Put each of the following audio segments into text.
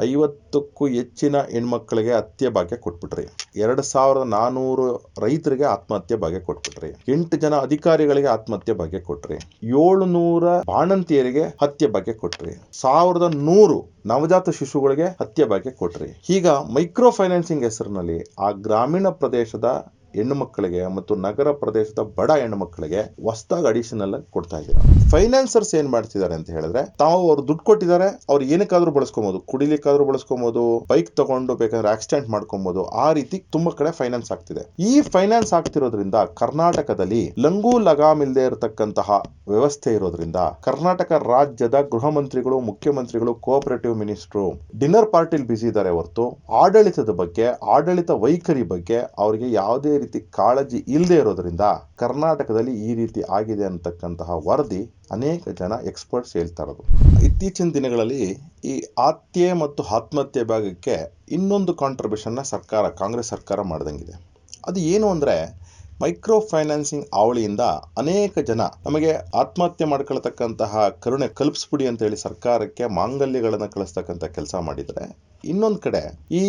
ಐವತ್ತಕ್ಕೂ ಹೆಚ್ಚಿನ ಹೆಣ್ಮಕ್ಳಿಗೆ ಹತ್ಯೆ ಭಾಗ್ಯ ಕೊಟ್ಬಿಟ್ರಿ. ಎರಡು ಸಾವಿರದ ನಾನ್ನೂರು ರೈತರಿಗೆ ಆತ್ಮಹತ್ಯೆ ಭಾಗ್ಯ ಕೊಟ್ಬಿಟ್ರಿ. ಎಂಟು ಜನ ಅಧಿಕಾರಿಗಳಿಗೆ ಆತ್ಮಹತ್ಯೆ ಭಾಗ್ಯ ಕೊಟ್ರಿ. ಏಳುನೂರ ಬಾಣಂತಿಯರಿಗೆ ಹತ್ಯೆ ಭಾಗ್ಯ ಕೊಟ್ರಿ. ಸಾವಿರದ ನೂರು ನವಜಾತ ಶಿಶುಗಳಿಗೆ ಹತ್ಯೆ ಭಾಗ್ಯ ಕೊಟ್ರಿ. ಈಗ ಮೈಕ್ರೋ ಫೈನಾನ್ಸಿಂಗ್ ಹೆಸರಿನಲ್ಲಿ ಆ ಗ್ರಾಮೀಣ ಪ್ರದೇಶದ ಹೆಣ್ಣು ಮಕ್ಕಳಿಗೆ ಮತ್ತು ನಗರ ಪ್ರದೇಶದ ಬಡ ಹೆಣ್ಣು ಮಕ್ಕಳಿಗೆ ಹೊಸದಾಗಿ ಅಡಿಷನಲ್ ಕೊಡ್ತಾ ಇದ್ದಾರೆ. ಫೈನಾನ್ಸರ್ಸ್ ಏನ್ ಮಾಡ್ತಿದ್ದಾರೆ ಅಂತ ಹೇಳಿದ್ರೆ, ತಾವು ಅವ್ರು ದುಡ್ಡು ಕೊಟ್ಟಿದ್ದಾರೆ, ಅವ್ರು ಏನಕ್ಕಾದ್ರೂ ಬಳಸ್ಕೊಬಹುದು ಕುಡಿಲಿಕ್ಕಾದ್ರೂ ಬಳಸ್ಕೊಬಹುದು ಬೈಕ್ ತಗೊಂಡು ಬೇಕಾದ್ರೆ ಆಕ್ಸಿಡೆಂಟ್ ಮಾಡ್ಕೊಬಹುದು ಆ ರೀತಿ ತುಂಬಾ ಕಡೆ ಫೈನಾನ್ಸ್ ಆಗ್ತಿದೆ. ಈ ಫೈನಾನ್ಸ್ ಆಗ್ತಿರೋದ್ರಿಂದ ಕರ್ನಾಟಕದಲ್ಲಿ ಲಂಗು ಲಗಾಮ್ ಇಲ್ಲದೆ ಇರತಕ್ಕಂತಹ ವ್ಯವಸ್ಥೆ ಇರೋದ್ರಿಂದ ಕರ್ನಾಟಕ ರಾಜ್ಯದ ಗೃಹ ಮಂತ್ರಿಗಳು ಮುಖ್ಯಮಂತ್ರಿಗಳು ಕೋಆಪರೇಟಿವ್ ಮಿನಿಸ್ಟ್ರು ಡಿನ್ನರ್ ಪಾರ್ಟಿಲ್ ಬಿಸಿ ಇದ್ದಾರೆ ಹೊರತು ಆಡಳಿತದ ಬಗ್ಗೆ, ಆಡಳಿತ ವೈಖರಿ ಬಗ್ಗೆ ಅವರಿಗೆ ಯಾವುದೇ ಕಾಳಜಿ ಇಲ್ಲದೆ ಇರೋದ್ರಿಂದ ಕರ್ನಾಟಕದಲ್ಲಿ ಈ ರೀತಿ ಆಗಿದೆ ಅಂತಕ್ಕಂತಹ ವರದಿ ಅನೇಕ ಜನ ಎಕ್ಸ್ಪರ್ಟ್ಸ್ ಹೇಳ್ತಾ ಇರೋದು. ಇತ್ತೀಚಿನ ದಿನಗಳಲ್ಲಿ ಈ ಆತ್ಯೆ ಮತ್ತು ಆತ್ಮಹತ್ಯೆ ಭಾಗಕ್ಕೆ ಇನ್ನೊಂದು ಕಾಂಟ್ರಿಬ್ಯೂಷನ್ನ ಸರ್ಕಾರ, ಕಾಂಗ್ರೆಸ್ ಸರ್ಕಾರ ಮಾಡ್ದಂಗಿದೆ. ಅದು ಏನು ಅಂದರೆ ಮೈಕ್ರೋ ಫೈನಾನ್ಸಿಂಗ್ ಅವಳಿಯಿಂದ ಅನೇಕ ಜನ ನಮಗೆ ಆತ್ಮಹತ್ಯೆ ಮಾಡ್ಕೊಳ್ತಕ್ಕಂತಹ ಕರುಣೆ ಕಲ್ಪಿಸ್ಬಿಡಿ ಅಂತ ಹೇಳಿ ಸರ್ಕಾರಕ್ಕೆ ಮಾಂಗಲ್ಯಗಳನ್ನು ಕಳಿಸ್ತಕ್ಕಂಥ ಕೆಲಸ ಮಾಡಿದರೆ ಇನ್ನೊಂದು ಕಡೆ ಈ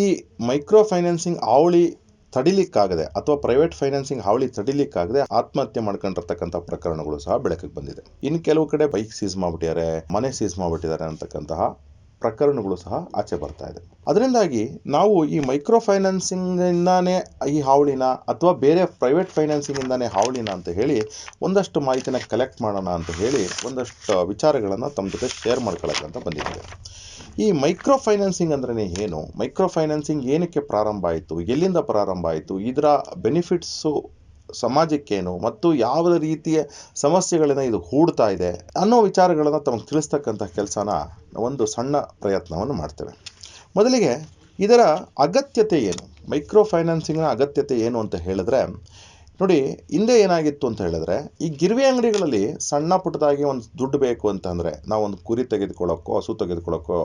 ಮೈಕ್ರೋ ಫೈನಾನ್ಸಿಂಗ್ ಅವಳಿ ತಡಿಲಿಕ್ಕಾಗದೆ ಅಥವಾ ಪ್ರೈವೇಟ್ ಫೈನಾನ್ಸಿಂಗ್ ಹಾವಳಿ ತಡಿಲಿಕ್ಕಾಗದೆ ಆತ್ಮಹತ್ಯೆ ಮಾಡ್ಕೊಂಡಿರ್ತಕ್ಕಂಥ ಪ್ರಕರಣಗಳು ಸಹ ಬೆಳಕಿಗೆ ಬಂದಿದೆ. ಇನ್ನು ಕೆಲವು ಕಡೆ ಬೈಕ್ ಸೀಸ್ ಮಾಡ್ಬಿಟ್ಟಿದ್ದಾರೆ, ಮನೆ ಸೀಸ್ ಮಾಡ್ಬಿಟ್ಟಿದ್ದಾರೆ ಅಂತಕ್ಕಂತಹ ಪ್ರಕರಣಗಳು ಸಹ ಆಚೆ ಬರ್ತಾ ಇದೆ. ಅದರಿಂದಾಗಿ ನಾವು ಈ ಮೈಕ್ರೋ ಫೈನಾನ್ಸಿಂಗ್ ಇಂದಾನೆ ಈ ಹಾವಳಿನ ಅಥವಾ ಬೇರೆ ಪ್ರೈವೇಟ್ ಫೈನಾನ್ಸಿಂಗ್ ಇಂದಾನೆ ಹಾವಳಿನ ಅಂತ ಹೇಳಿ ಒಂದಷ್ಟು ಮಾಹಿತಿನ ಕಲೆಕ್ಟ್ ಮಾಡೋಣ ಅಂತ ಹೇಳಿ ಒಂದಷ್ಟು ವಿಚಾರಗಳನ್ನು ತಮ್ಮ ಜೊತೆ ಶೇರ್ ಮಾಡ್ಕೊಳ್ಳೋಕ್ಕಂತ ಬಂದಿದ್ದೇವೆ. ಈ ಮೈಕ್ರೋ ಫೈನಾನ್ಸಿಂಗ್ ಅಂದ್ರೆ ಏನು? ಮೈಕ್ರೋ ಫೈನಾನ್ಸಿಂಗ್ ಏನಕ್ಕೆ ಪ್ರಾರಂಭ ಆಯಿತು? ಎಲ್ಲಿಂದ ಪ್ರಾರಂಭ ಆಯಿತು? ಇದರ ಬೆನಿಫಿಟ್ಸು ಸಮಾಜಕ್ಕೇನು? ಮತ್ತು ಯಾವ ರೀತಿಯ ಸಮಸ್ಯೆಗಳನ್ನು ಇದು ಹೂಡ್ತಾ ಇದೆ? ಅನ್ನೋ ವಿಚಾರಗಳನ್ನು ತಮಗೆ ತಿಳಿಸ್ತಕ್ಕಂಥ ಕೆಲಸನ ಒಂದು ಸಣ್ಣ ಪ್ರಯತ್ನವನ್ನು ಮಾಡ್ತೇವೆ. ಮೊದಲಿಗೆ ಇದರ ಅಗತ್ಯತೆ ಏನು? ಮೈಕ್ರೋ ಫೈನಾನ್ಸಿಂಗ್ನ ಅಗತ್ಯತೆ ಏನು ಅಂತ ಹೇಳಿದ್ರೆ ನೋಡಿ, ಹಿಂದೆ ಏನಾಗಿತ್ತು ಅಂತ ಹೇಳಿದ್ರೆ, ಈ ಗಿರ್ವಿ ಅಂಗಡಿಗಳಲ್ಲಿ ಸಣ್ಣ ಪುಟ್ಟದಾಗಿ ಒಂದು ದುಡ್ಡು ಬೇಕು ಅಂತಂದರೆ ಒಂದು ಕುರಿ ತೆಗೆದುಕೊಳ್ಳೋಕ್ಕೋ ಹಸು ತೆಗೆದುಕೊಳ್ಳೋಕ್ಕೋ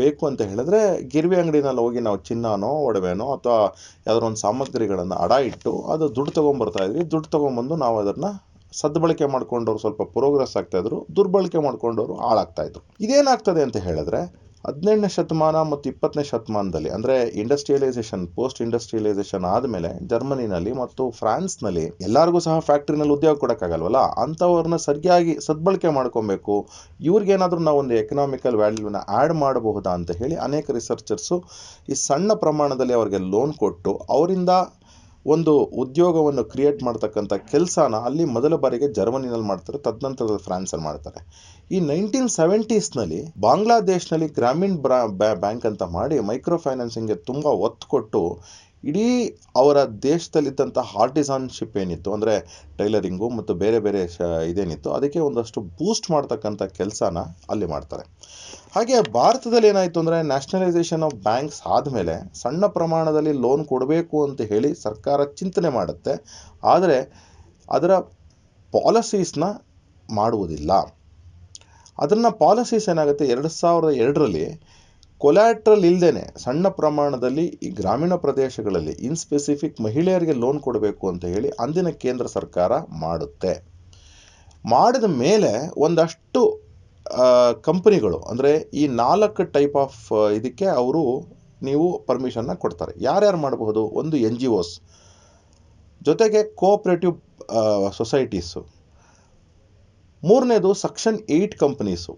ಬೇಕು ಅಂತ ಹೇಳಿದ್ರೆ, ಗಿರ್ವಿ ಅಂಗಡಿನಲ್ಲಿ ಹೋಗಿ ನಾವು ಚಿನ್ನನೋ, ಒಡವೆನೋ ಅಥವಾ ಯಾವುದೋ ಒಂದು ಸಾಮಗ್ರಿಗಳನ್ನು ಅಡ ಇಟ್ಟು ಅದು ದುಡ್ಡು ತೊಗೊಂಬರ್ತಾ ಇದ್ವಿ. ದುಡ್ಡು ತೊಗೊಂಬಂದು ನಾವು ಅದನ್ನು ಸದ್ಬಳಕೆ ಮಾಡ್ಕೊಂಡವ್ರು ಸ್ವಲ್ಪ ಪ್ರೋಗ್ರೆಸ್ ಆಗ್ತಾಯಿದ್ರು ದುರ್ಬಳಕೆ ಮಾಡ್ಕೊಂಡವರು ಹಾಳಾಗ್ತಾ ಇದ್ರು. ಇದೇನಾಗ್ತದೆ ಅಂತ ಹೇಳಿದ್ರೆ ಹದಿನೆಂಟನೇ ಶತಮಾನ ಮತ್ತು ಇಪ್ಪತ್ತನೇ ಶತಮಾನದಲ್ಲಿ, ಅಂದರೆ ಇಂಡಸ್ಟ್ರಿಯಲೈಸೇಷನ್ ಪೋಸ್ಟ್ ಇಂಡಸ್ಟ್ರಿಯಲೈಸೇಷನ್ ಆದಮೇಲೆ ಜರ್ಮನಿನಲ್ಲಿ ಮತ್ತು ಫ್ರಾನ್ಸ್ನಲ್ಲಿ ಎಲ್ಲರಿಗೂ ಸಹ ಫ್ಯಾಕ್ಟ್ರಿನಲ್ಲಿ ಉದ್ಯೋಗ ಕೊಡೋಕ್ಕಾಗಲ್ವಲ್ಲ? ಅಂಥವ್ರನ್ನ ಸರಿಯಾಗಿ ಸದ್ಬಳಕೆ ಮಾಡ್ಕೊಬೇಕು. ಇವ್ರಿಗೇನಾದರೂ ನಾವು ಒಂದು ಎಕನಾಮಿಕಲ್ ವ್ಯಾಲ್ಯೂನ ಆ್ಯಡ್ ಮಾಡಬಹುದಾ ಅಂತ ಹೇಳಿ ಅನೇಕ ರಿಸರ್ಚರ್ಸು ಈ ಸಣ್ಣ ಪ್ರಮಾಣದಲ್ಲಿ ಅವರಿಗೆ ಲೋನ್ ಕೊಟ್ಟು, ಅವರಿಂದ ಒಂದು ಉದ್ಯೋಗವನ್ನು ಕ್ರಿಯೇಟ್ ಮಾಡ್ತಕ್ಕಂಥ ಕೆಲಸನ ಅಲ್ಲಿ ಮೊದಲ ಬಾರಿಗೆ ಜರ್ಮನಿನಲ್ಲಿ ಮಾಡ್ತಾರೆ ತದನಂತರದಲ್ಲಿ ಫ್ರಾನ್ಸಲ್ಲಿ ಮಾಡ್ತಾರೆ. ಈ ನೈನ್ಟೀನ್ ಸೆವೆಂಟೀಸ್ನಲ್ಲಿ ಬಾಂಗ್ಲಾದೇಶ್ನಲ್ಲಿ ಗ್ರಾಮೀಣ್ ಬ್ರಾ ಬ್ಯಾಂಕ್ ಅಂತ ಮಾಡಿ ಮೈಕ್ರೋ ಫೈನಾನ್ಸಿಂಗ್ಗೆ ತುಂಬ ಒತ್ತು ಕೊಟ್ಟು ಇಡೀ ಅವರ ದೇಶದಲ್ಲಿದ್ದಂಥ ಆರ್ಟಿಸಾನ್ಶಿಪ್ ಏನಿತ್ತು, ಅಂದರೆ ಟೈಲರಿಂಗು ಮತ್ತು ಬೇರೆ ಬೇರೆ ಶ, ಇದೇನಿತ್ತು, ಅದಕ್ಕೆ ಒಂದಷ್ಟು ಬೂಸ್ಟ್ ಮಾಡ್ತಕ್ಕಂಥ ಕೆಲಸನ ಅಲ್ಲಿ ಮಾಡ್ತಾರೆ. ಹಾಗೆ ಭಾರತದಲ್ಲಿ ಏನಾಯಿತು ಅಂದರೆ ನ್ಯಾಷನಲೈಸೇಷನ್ ಆಫ್ ಬ್ಯಾಂಕ್ಸ್ ಆದಮೇಲೆ ಸಣ್ಣ ಪ್ರಮಾಣದಲ್ಲಿ ಲೋನ್ ಕೊಡಬೇಕು ಅಂತ ಹೇಳಿ ಸರ್ಕಾರ ಚಿಂತನೆ ಮಾಡುತ್ತೆ. ಆದರೆ ಅದರ ಪಾಲಿಸೀಸ್ನ ಮಾಡುವುದಿಲ್ಲ. ಅದನ್ನು ಪಾಲಿಸೀಸ್ ಏನಾಗುತ್ತೆ? ಎರಡು ಸಾವಿರದ ಎರಡರಲ್ಲಿ ಕೊಲ್ಯಾಟ್ರಲ್ ಇಲ್ಲದೇನೆ ಸಣ್ಣ ಪ್ರಮಾಣದಲ್ಲಿ ಈ ಗ್ರಾಮೀಣ ಪ್ರದೇಶಗಳಲ್ಲಿ ಇನ್ ಸ್ಪೆಸಿಫಿಕ್ ಮಹಿಳೆಯರಿಗೆ ಲೋನ್ ಕೊಡಬೇಕು ಅಂತ ಹೇಳಿ ಅಂದಿನ ಕೇಂದ್ರ ಸರ್ಕಾರ ಮಾಡುತ್ತೆ. ಮಾಡಿದ ಮೇಲೆ ಒಂದಷ್ಟು ಕಂಪನಿಗಳು, ಅಂದರೆ ಈ ನಾಲ್ಕು ಟೈಪ್ ಆಫ್ ಇದಕ್ಕೆ ಅವರು ನೀವು ಪರ್ಮಿಷನ್ನ ಕೊಡ್ತಾರೆ. ಯಾರ್ಯಾರು ಮಾಡಬಹುದು? ಒಂದು ಎನ್ ಜಿ ಒಸ್ ಜೊತೆಗೆ ಕೋಆಪ್ರೇಟಿವ್ ಸೊಸೈಟೀಸು ಮೂರನೇದು ಸೆಕ್ಷನ್ ಏಯ್ಟ್ ಕಂಪ್ನೀಸು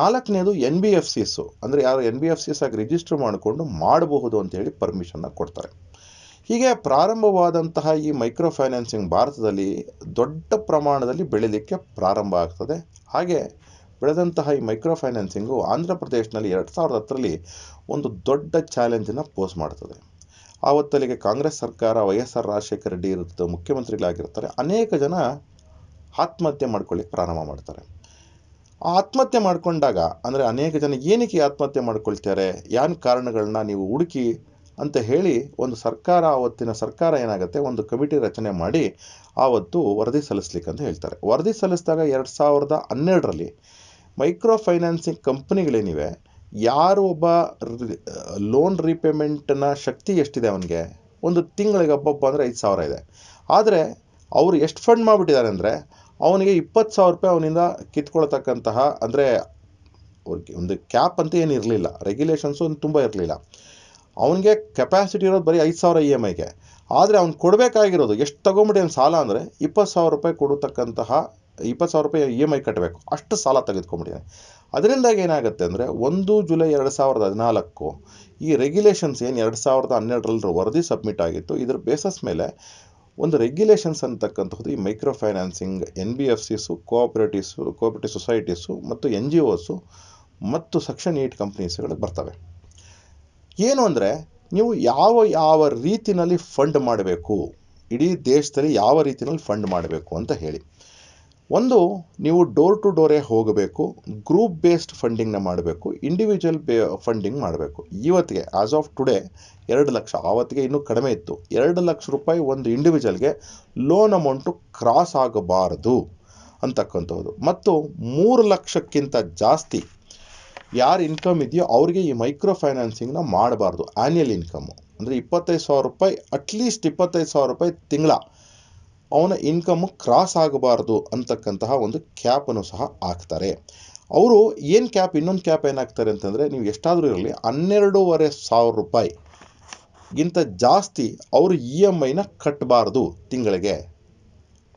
ನಾಲ್ಕನೇದು ಎನ್ ಬಿ ಎಫ್ ಸಿಸು ಅಂದರೆ ಯಾರು ಎನ್ ಬಿ ಎಫ್ ಸಿಸ್ ಆಗಿ ರಿಜಿಸ್ಟರ್ ಮಾಡಿಕೊಂಡು ಮಾಡಬಹುದು ಅಂತ ಹೇಳಿ ಪರ್ಮಿಷನ್ನ ಕೊಡ್ತಾರೆ. ಹೀಗೆ ಪ್ರಾರಂಭವಾದಂತಹ ಈ ಮೈಕ್ರೋ ಫೈನಾನ್ಸಿಂಗ್ ಭಾರತದಲ್ಲಿ ದೊಡ್ಡ ಪ್ರಮಾಣದಲ್ಲಿ ಬೆಳೀಲಿಕ್ಕೆ ಪ್ರಾರಂಭ ಆಗ್ತದೆ. ಹಾಗೆ ಬೆಳೆದಂತಹ ಈ ಮೈಕ್ರೋ ಫೈನಾನ್ಸಿಂಗು ಆಂಧ್ರ ಪ್ರದೇಶದಲ್ಲಿ ಎರಡು ಸಾವಿರದ ಹತ್ತರಲ್ಲಿ ಒಂದು ದೊಡ್ಡ ಚಾಲೆಂಜನ್ನು ಪೋಸ್ ಮಾಡ್ತದೆ. ಆವತ್ತಲ್ಲಿಗೆ ಕಾಂಗ್ರೆಸ್ ಸರ್ಕಾರ, Y S R Rajashekhara Reddy ಇರುತ್ತೆ ಮುಖ್ಯಮಂತ್ರಿಗಳಾಗಿರ್ತಾರೆ. ಅನೇಕ ಜನ ಆತ್ಮಹತ್ಯೆ ಮಾಡ್ಕೊಳ್ಳಿಕ್ಕೆ ಪ್ರಾರಂಭ ಮಾಡ್ತಾರೆ. ಆತ್ಮಹತ್ಯೆ ಮಾಡಿಕೊಂಡಾಗ ಅಂದರೆ ಅನೇಕ ಜನ ಏನಕ್ಕೆ ಆತ್ಮಹತ್ಯೆ ಮಾಡ್ಕೊಳ್ತಾರೆ? ಯಾನ್ ಕಾರಣಗಳನ್ನ ನೀವು ಹುಡುಕಿ ಅಂತ ಹೇಳಿ ಒಂದು ಸರ್ಕಾರ ಆವತ್ತಿನ ಸರ್ಕಾರ ಏನಾಗುತ್ತೆ? ಒಂದು ಕಮಿಟಿ ರಚನೆ ಮಾಡಿ ಆವತ್ತು ವರದಿ ಸಲ್ಲಿಸ್ಲಿಕ್ಕೆ ಅಂತ ಹೇಳ್ತಾರೆ. ವರದಿ ಸಲ್ಲಿಸಿದಾಗ ಎರಡು ಸಾವಿರದ ಹನ್ನೆರಡರಲ್ಲಿ ಮೈಕ್ರೋ ಫೈನಾನ್ಸಿಂಗ್ ಕಂಪ್ನಿಗಳೇನಿವೆ, ಯಾರು ಒಬ್ಬ ಲೋನ್ ರೀಪೇಮೆಂಟ್ನ ಶಕ್ತಿ ಎಷ್ಟಿದೆ ಅವನಿಗೆ? ಒಂದು ತಿಂಗಳಿಗೆ ಹಬ್ಬಬ್ಬ ಅಂದರೆ ಐದು ಸಾವಿರ ಇದೆ. ಆದರೆ ಅವರು ಎಷ್ಟು ಫಂಡ್ ಮಾಡಿಬಿಟ್ಟಿದ್ದಾರೆ ಅಂದರೆ, ಅವನಿಗೆ ಇಪ್ಪತ್ತು ಸಾವಿರ ರೂಪಾಯಿ ಅವನಿಂದ ಕಿತ್ಕೊಳ್ತಕ್ಕಂತಹ ಅಂದರೆ ಒಂದು ಕ್ಯಾಪ್ ಅಂತ ಏನು ಇರಲಿಲ್ಲ. ರೆಗ್ಯುಲೇಷನ್ಸು ತುಂಬ ಇರಲಿಲ್ಲ. ಅವನಿಗೆ ಕೆಪಾಸಿಟಿ ಇರೋದು ಬರೀ ಐದು ಸಾವಿರ ಇ ಎಂ ಐಗೆ. ಆದರೆ ಅವ್ನು ಕೊಡಬೇಕಾಗಿರೋದು, ಎಷ್ಟು ತೊಗೊಂಬಿಟ್ಟಿನ ಸಾಲ ಅಂದರೆ ಇಪ್ಪತ್ತು ಸಾವಿರ ರೂಪಾಯಿ ಕೊಡತಕ್ಕಂತಹ ಇಪ್ಪತ್ತು ಸಾವಿರ ರೂಪಾಯಿ ಇ ಎಂ ಐ ಕಟ್ಟಬೇಕು ಅಷ್ಟು ಸಾಲ ತೆಗೆದುಕೊಂಡ್ಬಿಟ್ಟಿದೆ. ಅದರಿಂದಾಗಿ ಏನಾಗುತ್ತೆ ಅಂದರೆ ಒಂದು ಜುಲೈ ಎರಡು ಸಾವಿರದ ಹದಿನಾಲ್ಕು ಈ ರೆಗ್ಯುಲೇಷನ್ಸ್ ಏನು ಎರಡು ಸಾವಿರದ ಹನ್ನೆರಡರಲ್ಲಿ ವರದಿ ಸಬ್ಮಿಟ್ ಆಗಿತ್ತು. ಇದರ ಬೇಸಸ್ ಮೇಲೆ ಒಂದು ರೆಗ್ಯುಲೇಷನ್ಸ್ ಅಂತಕ್ಕಂಥದ್ದು ಈ micro financing N B F Cs cooperatives cooperative societies ಮತ್ತು ಎನ್ ಜಿ ಒಸು ಮತ್ತು ಸೆಕ್ಷನ್ ಏಯ್ಟ್ ಕಂಪ್ನೀಸ್ಗಳು ಬರ್ತವೆ. ಏನು ಅಂದರೆ ನೀವು ಯಾವ ಯಾವ ರೀತಿಯಲ್ಲಿ ಫಂಡ್ ಮಾಡಬೇಕು? ಇಡೀ ದೇಶದಲ್ಲಿ ಯಾವ ರೀತಿಯಲ್ಲಿ ಫಂಡ್ ಮಾಡಬೇಕು ಅಂತ ಹೇಳಿ. ಒಂದು, ನೀವು ಡೋರ್ ಟು ಡೋರೇ ಹೋಗಬೇಕು ಗ್ರೂಪ್ ಬೇಸ್ಡ್ ಫಂಡಿಂಗ್ನ ಮಾಡಬೇಕು ಇಂಡಿವಿಜುವಲ್ ಬೇ ಫಂಡಿಂಗ್ ಮಾಡಬೇಕು. ಇವತ್ತಿಗೆ ಆಸ್ ಆಫ್ ಟುಡೇ ಎರಡು ಲಕ್ಷ, ಆವತ್ತಿಗೆ ಇನ್ನೂ ಕಡಿಮೆ ಇತ್ತು. ಎರಡು ಲಕ್ಷ ರೂಪಾಯಿ ಒಂದು ಇಂಡಿವಿಜುವಲ್ಗೆ ಲೋನ್ ಅಮೌಂಟು ಕ್ರಾಸ್ ಆಗಬಾರದು ಅಂತಕ್ಕಂಥದ್ದು. ಮತ್ತು ಮೂರು ಲಕ್ಷಕ್ಕಿಂತ ಜಾಸ್ತಿ ಯಾರು ಇನ್ಕಮ್ ಇದೆಯೋ ಅವ್ರಿಗೆ ಈ ಮೈಕ್ರೋ ಫೈನಾನ್ಸಿಂಗ್ನ ಮಾಡಬಾರ್ದು ಆ್ಯನ್ಯಲ್ ಇನ್ಕಮ್ಮು ಅಂದರೆ ಇಪ್ಪತ್ತೈದು ಸಾವಿರ ರೂಪಾಯಿ ಅಟ್ಲೀಸ್ಟ್ ಇಪ್ಪತ್ತೈದು ಸಾವಿರ ರೂಪಾಯಿ ತಿಂಗಳ. ಅವನ ಇನ್ಕಮ್ ಕ್ರಾಸ್ ಆಗಬಾರ್ದು ಅಂತಕ್ಕಂತಹ ಒಂದು ಕ್ಯಾಪನ್ನು ಸಹ ಹಾಕ್ತಾರೆ. ಅವರು ಏನು ಕ್ಯಾಪ್ ಇನ್ನೊಂದು ಕ್ಯಾಪ್ ಏನಾಗ್ತಾರೆ ಅಂತಂದರೆ ನೀವು ಎಷ್ಟಾದರೂ ಇರಲಿ ಹನ್ನೆರಡೂವರೆ ಸಾವಿರ ರೂಪಾಯಿ ಗಿಂತ ಜಾಸ್ತಿ ಅವರು ಇ ಎಂ ಐನ ಕಟ್ಟಬಾರ್ದು ತಿಂಗಳಿಗೆ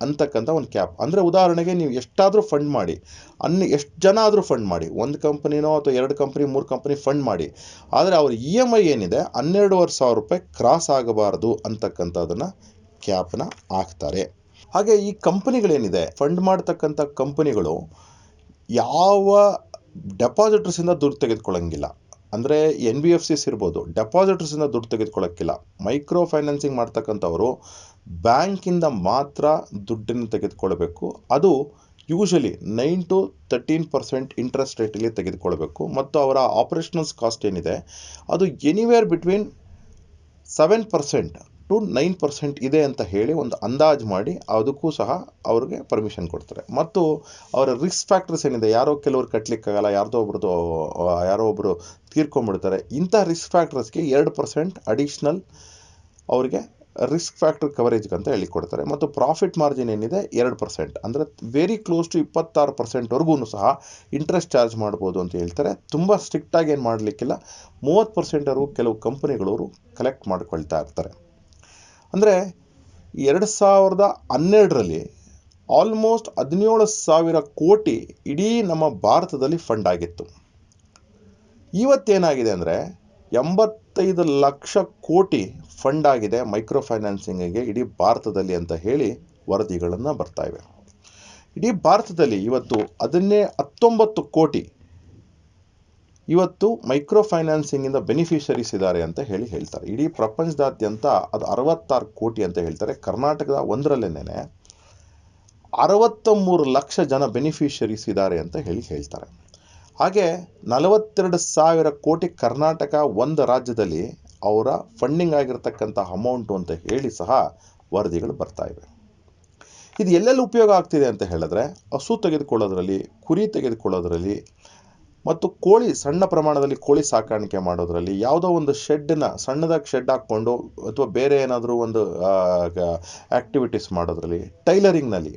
ಅಂತಕ್ಕಂಥ ಒಂದು ಕ್ಯಾಪ್ ಅಂದರೆ ಉದಾಹರಣೆಗೆ ನೀವು ಎಷ್ಟಾದರೂ ಫಂಡ್ ಮಾಡಿ ಅನ್ನ ಎಷ್ಟು ಜನ ಆದರೂ ಫಂಡ್ ಮಾಡಿ, ಒಂದು ಕಂಪ್ನಿನೋ ಅಥವಾ ಎರಡು ಕಂಪ್ನಿ ಮೂರು ಕಂಪ್ನಿ ಫಂಡ್ ಮಾಡಿ, ಆದರೆ ಅವ್ರ ಇ ಎಂ ಐ ಏನಿದೆ ಹನ್ನೆರಡೂವರೆ ಸಾವಿರ ರೂಪಾಯಿ ಕ್ರಾಸ್ ಆಗಬಾರ್ದು ಅಂತಕ್ಕಂಥದ್ದನ್ನು ಕ್ಯಾಪ್ನ ಹಾಕ್ತಾರೆ ಹಾಗೆ ಈ ಕಂಪನಿಗಳೇನಿದೆ ಫಂಡ್ ಮಾಡ್ತಕ್ಕಂಥ ಕಂಪನಿಗಳು ಯಾವ ಡೆಪಾಸಿಟರ್ಸಿಂದ ದುಡ್ಡು ತೆಗೆದುಕೊಳ್ಳಂಗಿಲ್ಲ. ಅಂದರೆ ಎನ್ ಬಿ ಎಫ್ ಸಿಸ್ ಇರ್ಬೋದು ಡೆಪಾಸಿಟರ್ಸಿಂದ ದುಡ್ಡು ತೆಗೆದುಕೊಳ್ಳೋಕ್ಕಿಲ್ಲ. ಮೈಕ್ರೋ ಫೈನಾನ್ಸಿಂಗ್ ಮಾಡ್ತಕ್ಕಂಥವರು ಬ್ಯಾಂಕಿಂದ ಮಾತ್ರ ದುಡ್ಡನ್ನು ತೆಗೆದುಕೊಳ್ಬೇಕು. ಅದು usually nine to thirteen percent interest ರೇಟಲ್ಲಿ ತೆಗೆದುಕೊಳ್ಬೇಕು. ಮತ್ತು ಅವರ ಆಪರೇಷನಲ್ಸ್ ಕಾಸ್ಟ್ ಏನಿದೆ, ಅದು anywhere between seven percent to nine percent ಇದೆ ಅಂತ ಹೇಳಿ ಒಂದು ಅಂದಾಜು ಮಾಡಿ ಅದಕ್ಕೂ ಸಹ ಅವ್ರಿಗೆ ಪರ್ಮಿಷನ್ ಕೊಡ್ತಾರೆ. ಮತ್ತು ಅವರ ರಿಸ್ಕ್ ಫ್ಯಾಕ್ಟರ್ಸ್ ಏನಿದೆ? ಯಾರೋ ಕೆಲವ್ರು ಕಟ್ಟಲಿಕ್ಕಾಗಲ್ಲ ಯಾರ್ದೋ ಒಬ್ರದ್ದು ಯಾರೋ ಒಬ್ಬರು ತೀರ್ಕೊಂಡ್ಬಿಡ್ತಾರೆ. ಇಂಥ ರಿಸ್ಕ್ ಫ್ಯಾಕ್ಟರ್ಸ್ಗೆ ಎರಡು ಪರ್ಸೆಂಟ್ ಅಡಿಷ್ನಲ್ ಅವರಿಗೆ ರಿಸ್ಕ್ ಫ್ಯಾಕ್ಟರ್ ಕವರೇಜ್ಗೆ ಅಂತ ಹೇಳಿ ಕೊಡ್ತಾರೆ. ಮತ್ತು ಪ್ರಾಫಿಟ್ ಮಾರ್ಜಿನ್ ಏನಿದೆ? ಎರಡು ಪರ್ಸೆಂಟ್. ಅಂದರೆ ವೆರಿ ಕ್ಲೋಸ್ ಟು ಇಪ್ಪತ್ತಾರು ಪರ್ಸೆಂಟ್ವರೆಗೂ ಸಹ ಇಂಟ್ರೆಸ್ಟ್ ಚಾರ್ಜ್ ಮಾಡ್ಬೋದು ಅಂತ ಹೇಳ್ತಾರೆ. ತುಂಬ ಸ್ಟ್ರಿಕ್ಟಾಗಿ ಏನು ಮಾಡಲಿಕ್ಕಿಲ್ಲ. ಮೂವತ್ತು ಪರ್ಸೆಂಟ್ವರೆಗೂ ಕೆಲವು ಕಂಪನಿಗಳವರು ಕಲೆಕ್ಟ್ ಮಾಡ್ಕೊಳ್ತಾ ಇರ್ತಾರೆ. ಅಂದರೆ ಎರಡು ಸಾವಿರದ ಹನ್ನೆರಡರಲ್ಲಿ ಆಲ್ಮೋಸ್ಟ್ ಹದಿನೇಳು ಸಾವಿರ ಕೋಟಿ ಇಡೀ ನಮ್ಮ ಭಾರತದಲ್ಲಿ ಫಂಡ್ ಆಗಿತ್ತು. ಇವತ್ತೇನಾಗಿದೆ ಅಂದರೆ ಎಂಬತ್ತೈದು ಲಕ್ಷ ಕೋಟಿ ಫಂಡ್ ಆಗಿದೆ ಮೈಕ್ರೋ ಫೈನಾನ್ಸಿಂಗಿಗೆ ಇಡೀ ಭಾರತದಲ್ಲಿ ಅಂತ ಹೇಳಿ ವರದಿಗಳನ್ನು ಬರ್ತಾಯಿವೆ ಇಡೀ ಭಾರತದಲ್ಲಿ ಇವತ್ತು ಅದನ್ನೇ ಹತ್ತೊಂಬತ್ತು ಕೋಟಿ ಇವತ್ತು ಮೈಕ್ರೋ ಫೈನಾನ್ಸಿಂಗಿಂದ ಬೆನಿಫಿಷರೀಸ್ ಇದ್ದಾರೆ ಅಂತ ಹೇಳಿ ಹೇಳ್ತಾರೆ. ಇಡೀ ಪ್ರಪಂಚದಾದ್ಯಂತ ಅದು ಅರವತ್ತಾರು ಕೋಟಿ ಅಂತ ಹೇಳ್ತಾರೆ. ಕರ್ನಾಟಕದ ಒಂದರಲ್ಲೇನೆ ಅರವತ್ತ ಮೂರು ಲಕ್ಷ ಜನ ಬೆನಿಫಿಷರೀಸ್ ಇದ್ದಾರೆ ಅಂತ ಹೇಳಿ ಹೇಳ್ತಾರೆ. ಹಾಗೆ ನಲವತ್ತೆರಡು ಸಾವಿರ ಕೋಟಿ ಕರ್ನಾಟಕ ಒಂದು ರಾಜ್ಯದಲ್ಲಿ ಅವರ ಫಂಡಿಂಗ್ ಆಗಿರತಕ್ಕಂಥ ಅಮೌಂಟು ಅಂತ ಹೇಳಿ ಸಹ ವರದಿಗಳು ಬರ್ತಾ ಇವೆ. ಇದು ಎಲ್ಲೆಲ್ಲಿ ಉಪಯೋಗ ಆಗ್ತಿದೆ ಅಂತ ಹೇಳಿದ್ರೆ, ಹಸು ತೆಗೆದುಕೊಳ್ಳೋದ್ರಲ್ಲಿ, ಕುರಿ ತೆಗೆದುಕೊಳ್ಳೋದ್ರಲ್ಲಿ ಮತ್ತು ಕೋಳಿ, ಸಣ್ಣ ಪ್ರಮಾಣದಲ್ಲಿ ಕೋಳಿ ಸಾಕಾಣಿಕೆ ಮಾಡೋದ್ರಲ್ಲಿ ಯಾವುದೋ ಒಂದು ಶೆಡ್ನ ಸಣ್ಣದಾಗಿ ಶೆಡ್ ಹಾಕ್ಕೊಂಡು ಅಥವಾ ಬೇರೆ ಏನಾದರೂ ಒಂದು ಆ್ಯಕ್ಟಿವಿಟೀಸ್ ಮಾಡೋದ್ರಲ್ಲಿ, ಟೈಲರಿಂಗ್ನಲ್ಲಿ,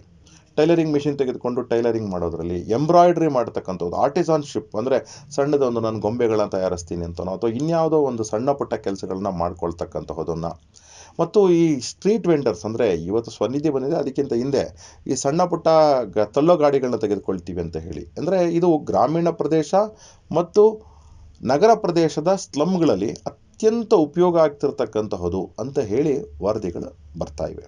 ಟೈಲರಿಂಗ್ ಮಿಷಿನ್ ತೆಗೆದುಕೊಂಡು ಟೈಲರಿಂಗ್ ಮಾಡೋದ್ರಲ್ಲಿ, ಎಂಬ್ರಾಯ್ಡ್ರಿ ಮಾಡ್ತಕ್ಕಂಥದ್ದು, ಆರ್ಟಿಸಾನ್ಶಿಪ್ ಅಂದರೆ ಸಣ್ಣದೊಂದು ನಾನು ಗೊಂಬೆಗಳನ್ನ ತಯಾರಿಸ್ತೀನಿ ಅಂತನೋ, ಅಥವಾ ಇನ್ಯಾವುದೋ ಒಂದು ಸಣ್ಣ ಪುಟ್ಟ ಕೆಲಸಗಳನ್ನ ಮಾಡ್ಕೊಳ್ತಕ್ಕಂತಹದನ್ನು ಮತ್ತು ಈ ಸ್ಟ್ರೀಟ್ ವೆಂಡರ್ಸ್ ಅಂದರೆ ಇವತ್ತು ಸ್ವನಿಧಿ ಬಂದಿದೆ, ಅದಕ್ಕಿಂತ ಹಿಂದೆ ಈ ಸಣ್ಣ ಪುಟ್ಟ ಗ ತಳ್ಳೋ ಗಾಡಿಗಳನ್ನ ತೆಗೆದುಕೊಳ್ತೀವಿ ಅಂತ ಹೇಳಿ. ಅಂದರೆ ಇದು ಗ್ರಾಮೀಣ ಪ್ರದೇಶ ಮತ್ತು ನಗರ ಪ್ರದೇಶದ ಸ್ಲಮ್ಗಳಲ್ಲಿ ಅತ್ಯಂತ ಉಪಯೋಗ ಆಗ್ತಿರ್ತಕ್ಕಂತಹದು ಅಂತ ಹೇಳಿ ವರದಿಗಳು ಬರ್ತಾ ಇವೆ.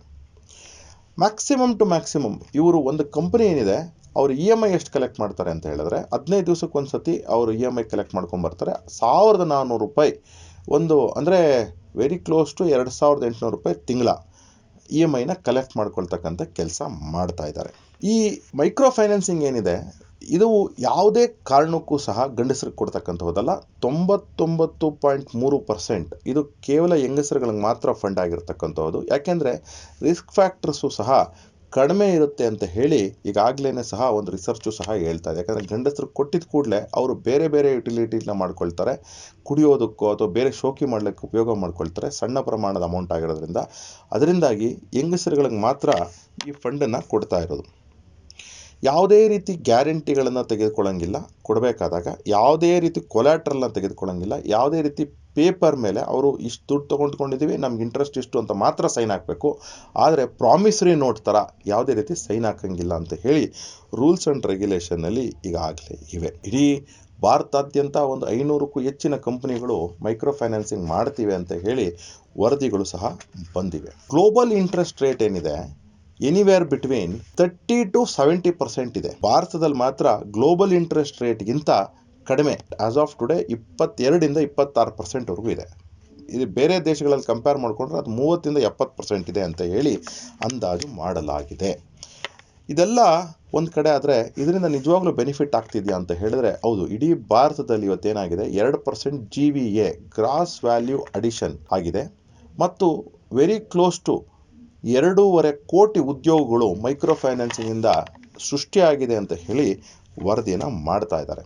ಮ್ಯಾಕ್ಸಿಮಮ್ ಟು ಮ್ಯಾಕ್ಸಿಮಮ್ ಇವರು ಒಂದು ಕಂಪ್ನಿ ಏನಿದೆ, ಅವರು ಇ ಎಂ ಐ ಎಷ್ಟು ಕಲೆಕ್ಟ್ ಮಾಡ್ತಾರೆ ಅಂತ ಹೇಳಿದ್ರೆ, ಹದಿನೈದು ದಿವ್ಸಕ್ಕೆ ಒಂದು ಸತಿ ಅವರು ಇ ಎಂ ಐ ಕಲೆಕ್ಟ್ ಮಾಡ್ಕೊಂಬರ್ತಾರೆ ಸಾವಿರದ ನಾನ್ನೂರು ರೂಪಾಯಿ ಒಂದು ಅಂದರೆ ವೆರಿ ಕ್ಲೋಸ್ ಟು ಎರಡು ಸಾವಿರದ ಎಂಟುನೂರು ರೂಪಾಯಿ ತಿಂಗಳ ಇ ಎಂ ಐನ ಕಲೆಕ್ಟ್ ಮಾಡ್ಕೊಳ್ತಕ್ಕಂಥ ಕೆಲಸ ಮಾಡ್ತಾ ಇದ್ದಾರೆ. ಈ ಮೈಕ್ರೋ ಫೈನಾನ್ಸಿಂಗ್ ಏನಿದೆ, ಇದು ಯಾವುದೇ ಕಾರಣಕ್ಕೂ ಸಹ ಗಂಡಸರಿಗೆ ಕೊಡ್ತಕ್ಕಂಥದ್ದಲ್ಲ ತೊಂಬತ್ತೊಂಬತ್ತು ಪಾಯಿಂಟ್ ಮೂರು ಪರ್ಸೆಂಟ್ ಇದು ಕೇವಲ ಹೆಂಗಸರುಗಳಿಗೆ ಮಾತ್ರ ಫಂಡ್ ಆಗಿರ್ತಕ್ಕಂಥದ್ದು ಯಾಕೆಂದರೆ ರಿಸ್ಕ್ ಫ್ಯಾಕ್ಟರ್ಸು ಸಹ ಕಡಿಮೆ ಇರುತ್ತೆ ಅಂತ ಹೇಳಿ ಈಗಾಗಲೇ ಸಹ ಒಂದು ರಿಸರ್ಚು ಸಹ ಹೇಳ್ತಾ ಇದೆ. ಯಾಕಂದರೆ ಗಂಡಸರು ಕೊಟ್ಟಿದ್ದ ಕೂಡಲೇ ಅವರು ಬೇರೆ ಬೇರೆ ಯುಟಿಲಿಟಿನ ಮಾಡ್ಕೊಳ್ತಾರೆ. ಕುಡಿಯೋದಕ್ಕೋ ಅಥವಾ ಬೇರೆ ಶೋಕಿ ಮಾಡಲಿಕ್ಕೆ ಉಪಯೋಗ ಮಾಡ್ಕೊಳ್ತಾರೆ. ಸಣ್ಣ ಪ್ರಮಾಣದ ಅಮೌಂಟ್ ಆಗಿರೋದ್ರಿಂದ. ಅದರಿಂದಾಗಿ ಹೆಂಗಸರುಗಳಿಗೆ ಮಾತ್ರ ಈ ಫಂಡನ್ನು ಕೊಡ್ತಾ ಇರೋದು. ಯಾವುದೇ ರೀತಿ ಗ್ಯಾರಂಟಿಗಳನ್ನು ತೆಗೆದುಕೊಳ್ಳೋಂಗಿಲ್ಲ. ಕೊಡಬೇಕಾದಾಗ ಯಾವುದೇ ರೀತಿ ಕೊಲ್ಯಾಟ್ರಲ್ನ ತೆಗೆದುಕೊಳ್ಳೋಂಗಿಲ್ಲ. ಯಾವುದೇ ರೀತಿ ಪೇಪರ್ ಮೇಲೆ ಅವರು ಇಷ್ಟು ದುಡ್ಡು ತೊಗೊಂಡ್ಕೊಂಡಿದ್ದೀವಿ, ನಮ್ಗೆ ಇಂಟ್ರೆಸ್ಟ್ ಇಷ್ಟು ಅಂತ ಮಾತ್ರ ಸೈನ್ ಹಾಕಬೇಕು. ಆದರೆ ಪ್ರಾಮಿಸರಿ ನೋಟ್ ಥರ ಯಾವುದೇ ರೀತಿ ಸೈನ್ ಹಾಕೋಂಗಿಲ್ಲ ಅಂತ ಹೇಳಿ ರೂಲ್ಸ್ ಆ್ಯಂಡ್ ರೆಗ್ಯುಲೇಷನ್ನಲ್ಲಿ ಈಗಾಗಲೇ ಇವೆ. ಇಡೀ ಭಾರತಾದ್ಯಂತ ಒಂದು ಐನೂರಕ್ಕೂ ಹೆಚ್ಚಿನ ಕಂಪನಿಗಳು ಮೈಕ್ರೋ ಫೈನಾನ್ಸಿಂಗ್ ಮಾಡ್ತಿವೆ ಅಂತ ಹೇಳಿ ವರದಿಗಳು ಸಹ ಬಂದಿವೆ. ಗ್ಲೋಬಲ್ ಇಂಟ್ರೆಸ್ಟ್ ರೇಟ್ ಏನಿದೆ? Anywhere between thirty to seventy percent ಇದೆ. ಭಾರತದಲ್ಲಿ ಮಾತ್ರ ಗ್ಲೋಬಲ್ ಇಂಟ್ರೆಸ್ಟ್ ರೇಟ್ಗಿಂತ ಕಡಿಮೆ. ಆಸ್ ಆಫ್ ಟುಡೇ ಇಪ್ಪತ್ತೆರಡರಿಂದ ಇಪ್ಪತ್ತಾರು ಪರ್ಸೆಂಟ್ವರೆಗೂ ಇದೆ. ಇದು ಬೇರೆ ದೇಶಗಳಲ್ಲಿ ಕಂಪೇರ್ ಮಾಡಿಕೊಂಡ್ರೆ ಅದು ಮೂವತ್ತಿಂದ ಎಪ್ಪತ್ತು ಪರ್ಸೆಂಟ್ ಇದೆ ಅಂತ ಹೇಳಿ ಅಂದಾಜು ಮಾಡಲಾಗಿದೆ. ಇದೆಲ್ಲ ಒಂದು ಕಡೆ ಆದರೆ ಇದರಿಂದ ನಿಜವಾಗ್ಲೂ ಬೆನಿಫಿಟ್ ಆಗ್ತಿದೆಯಾ ಅಂತ ಹೇಳಿದ್ರೆ ಹೌದು. ಇಡೀ ಭಾರತದಲ್ಲಿ ಇವತ್ತೇನಾಗಿದೆ ಎರಡು percent G V A gross value addition ಆಗಿದೆ. ಮತ್ತು ವೆರಿ ಕ್ಲೋಸ್ ಟು ಎರಡೂವರೆ ಕೋಟಿ ಉದ್ಯೋಗಗಳು ಮೈಕ್ರೋ ಫೈನಾನ್ಸಿಂಗಿಂದ ಸೃಷ್ಟಿಯಾಗಿದೆ ಅಂತ ಹೇಳಿ ವರದಿಯನ್ನು ಮಾಡ್ತಾ ಇದ್ದಾರೆ.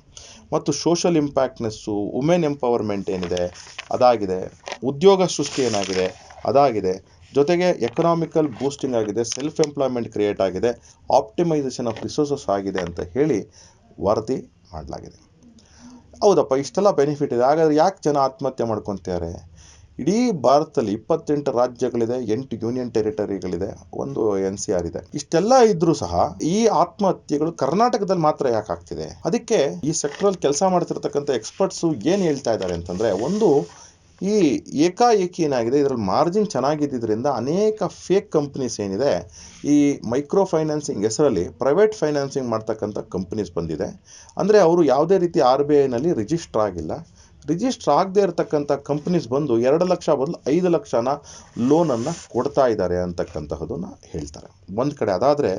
ಮತ್ತು ಸೋಷಲ್ ಇಂಪ್ಯಾಕ್ಟ್ನೆಸ್ಸು ವುಮೆನ್ ಎಂಪವರ್ಮೆಂಟ್ ಏನಿದೆ, ಅದಾಗಿದೆ. ಉದ್ಯೋಗ ಸೃಷ್ಟಿ ಏನಾಗಿದೆ, ಅದಾಗಿದೆ. ಜೊತೆಗೆ ಎಕನಾಮಿಕಲ್ ಬೂಸ್ಟಿಂಗ್ ಆಗಿದೆ ಸೆಲ್ಫ್ ಎಂಪ್ಲಾಯ್ಮೆಂಟ್ ಕ್ರಿಯೇಟ್ ಆಗಿದೆ ಆಪ್ಟಿಮೈಸೇಷನ್ ಆಫ್ ರಿಸೋರ್ಸಸ್ ಆಗಿದೆ ಅಂತ ಹೇಳಿ ವರದಿ ಮಾಡಲಾಗಿದೆ. ಹೌದಪ್ಪ, ಇಷ್ಟೆಲ್ಲ ಬೆನಿಫಿಟ್ ಇದೆ. ಹಾಗಾದರೆ ಯಾಕೆ ಜನ ಆತ್ಮಹತ್ಯೆ ಮಾಡ್ಕೊತಾರೆ ಇಡೀ ಭಾರತದಲ್ಲಿ ಇಪ್ಪತ್ತೆಂಟು ರಾಜ್ಯಗಳಿದೆ, ಎಂಟು ಯೂನಿಯನ್ ಟೆರಿಟರಿಗಳಿದೆ, ಒಂದು ಎನ್ ಸಿ ಆರ್ ಇದೆ. ಇಷ್ಟೆಲ್ಲ ಇದ್ರೂ ಸಹ ಈ ಆತ್ಮಹತ್ಯೆಗಳು ಕರ್ನಾಟಕದಲ್ಲಿ ಮಾತ್ರ ಯಾಕೆ ಆಗ್ತಿದೆ? ಅದಕ್ಕೆ ಈ ಸೆಕ್ಟ್ರಲ್ಲಿ ಕೆಲಸ ಮಾಡ್ತಿರ್ತಕ್ಕಂಥ ಎಕ್ಸ್ಪರ್ಟ್ಸು ಏನು ಹೇಳ್ತಾ ಇದ್ದಾರೆ ಅಂತಂದ್ರೆ, ಒಂದು ಈ ಏಕಾಏಕಿ ಏನಾಗಿದೆ, ಇದರಲ್ಲಿ ಮಾರ್ಜಿನ್ ಚೆನ್ನಾಗಿದ್ದರಿಂದ ಅನೇಕ ಫೇಕ್ ಕಂಪ್ನೀಸ್ ಏನಿದೆ, ಈ ಮೈಕ್ರೋ ಫೈನಾನ್ಸಿಂಗ್ ಹೆಸರಲ್ಲಿ ಪ್ರೈವೇಟ್ ಫೈನಾನ್ಸಿಂಗ್ ಮಾಡ್ತಕ್ಕಂಥ ಕಂಪ್ನೀಸ್ ಬಂದಿದೆ. ಅಂದರೆ ಅವರು ಯಾವುದೇ ರೀತಿ ಆರ್ ಬಿ ಐನಲ್ಲಿ ರಿಜಿಸ್ಟರ್ ಆಗಿಲ್ಲ. ರಿಜಿಸ್ಟರ್ ಆಗದೆ ಇರತಕ್ಕಂಥ ಕಂಪ್ನೀಸ್ ಬಂದು ಎರಡು ಲಕ್ಷ ಬದಲು ಐದು ಲಕ್ಷನ ಲೋನನ್ನು ಕೊಡ್ತಾ ಇದ್ದಾರೆ ಅಂತಕ್ಕಂತಹದನ್ನು ಹೇಳ್ತಾರೆ. ಒಂದು ಕಡೆ ಅದಾದರೆ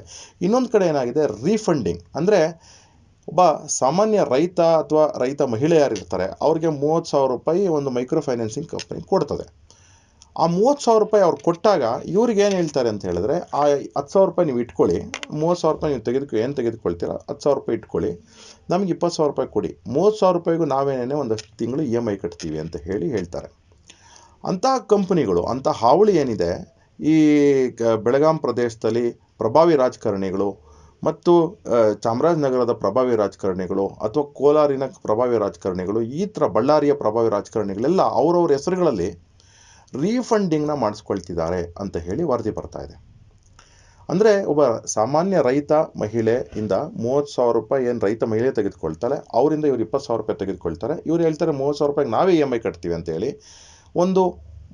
ಇನ್ನೊಂದು ಕಡೆ ಏನಾಗಿದೆ? ರೀಫಂಡಿಂಗ್ ಅಂದರೆ ಒಬ್ಬ ಸಾಮಾನ್ಯ ರೈತ ಅಥವಾ ರೈತ ಮಹಿಳೆ ಯಾರಿರ್ತಾರೆ, ಅವ್ರಿಗೆ ಮೂವತ್ತು ಸಾವಿರ ರೂಪಾಯಿ ಒಂದು ಮೈಕ್ರೋ ಫೈನಾನ್ಸಿಂಗ್ ಕಂಪ್ನಿ ಕೊಡ್ತದೆ. ಆ ಮೂವತ್ತು ಸಾವಿರ ರೂಪಾಯಿ ಅವ್ರು ಕೊಟ್ಟಾಗ ಇವ್ರಿಗೆ ಏನು ಹೇಳ್ತಾರೆ ಅಂತ ಹೇಳಿದ್ರೆ, ಆ ಹತ್ತು ಸಾವಿರ ರೂಪಾಯಿ ನೀವು ಇಟ್ಕೊಳ್ಳಿ, ಮೂವತ್ತು ಸಾವಿರ ರೂಪಾಯಿ ನೀವು ತೆಗೆದುಕೊ, ಏನು ತೆಗೆದುಕೊಳ್ತೀರ? ಹತ್ತು ಸಾವಿರ ರೂಪಾಯಿ ಇಟ್ಕೊಳ್ಳಿ, ನಮಗೆ ಇಪ್ಪತ್ತು ಸಾವಿರ ರೂಪಾಯಿ ಕೊಡಿ. ಮೂವತ್ತು ಸಾವಿರ ರೂಪಾಯಿಗೂ ನಾವೇನೇ ಒಂದಷ್ಟು ತಿಂಗಳು ಇ ಎಂ ಐ ಕಟ್ತೀವಿ ಅಂತ ಹೇಳಿ ಹೇಳ್ತಾರೆ. ಅಂತಹ ಕಂಪನಿಗಳು, ಅಂತಹ ಹಾವಳಿ ಏನಿದೆ, ಈ ಬೆಳಗಾಂ ಪ್ರದೇಶದಲ್ಲಿ ಪ್ರಭಾವಿ ರಾಜಕಾರಣಿಗಳು ಮತ್ತು ಚಾಮರಾಜನಗರದ ಪ್ರಭಾವಿ ರಾಜಕಾರಣಿಗಳು ಅಥವಾ ಕೋಲಾರಿನ ಪ್ರಭಾವಿ ರಾಜಕಾರಣಿಗಳು, ಈ ಥರ ಬಳ್ಳಾರಿಯ ಪ್ರಭಾವಿ ರಾಜಕಾರಣಿಗಳೆಲ್ಲ ಅವರವ್ರ ಹೆಸರುಗಳಲ್ಲಿ ರೀಫಂಡಿಂಗ್ನ ಮಾಡಿಸ್ಕೊಳ್ತಿದ್ದಾರೆ ಅಂತ ಹೇಳಿ ವರದಿ ಬರ್ತಾ ಇದೆ. ಅಂದರೆ ಒಬ್ಬ ಸಾಮಾನ್ಯ ರೈತ ಮಹಿಳೆಯಿಂದ ಮೂವತ್ತು ಸಾವಿರ ರೂಪಾಯಿ ಏನು ರೈತ ಮಹಿಳೆ ತೆಗೆದುಕೊಳ್ತಾರೆ ಅವರಿಂದ ಇವರು ಇಪ್ಪತ್ತು ಸಾವಿರ ರೂಪಾಯಿ ತೆಗೆದುಕೊಳ್ತಾರೆ. ಇವ್ರು ಹೇಳ್ತಾರೆ ಮೂವತ್ತು ಸಾವಿರ ರೂಪಾಯಿಗೆ ನಾವೇ ಇ ಎಂ ಐ ಕಟ್ತೀವಿ ಅಂತೇಳಿ ಒಂದು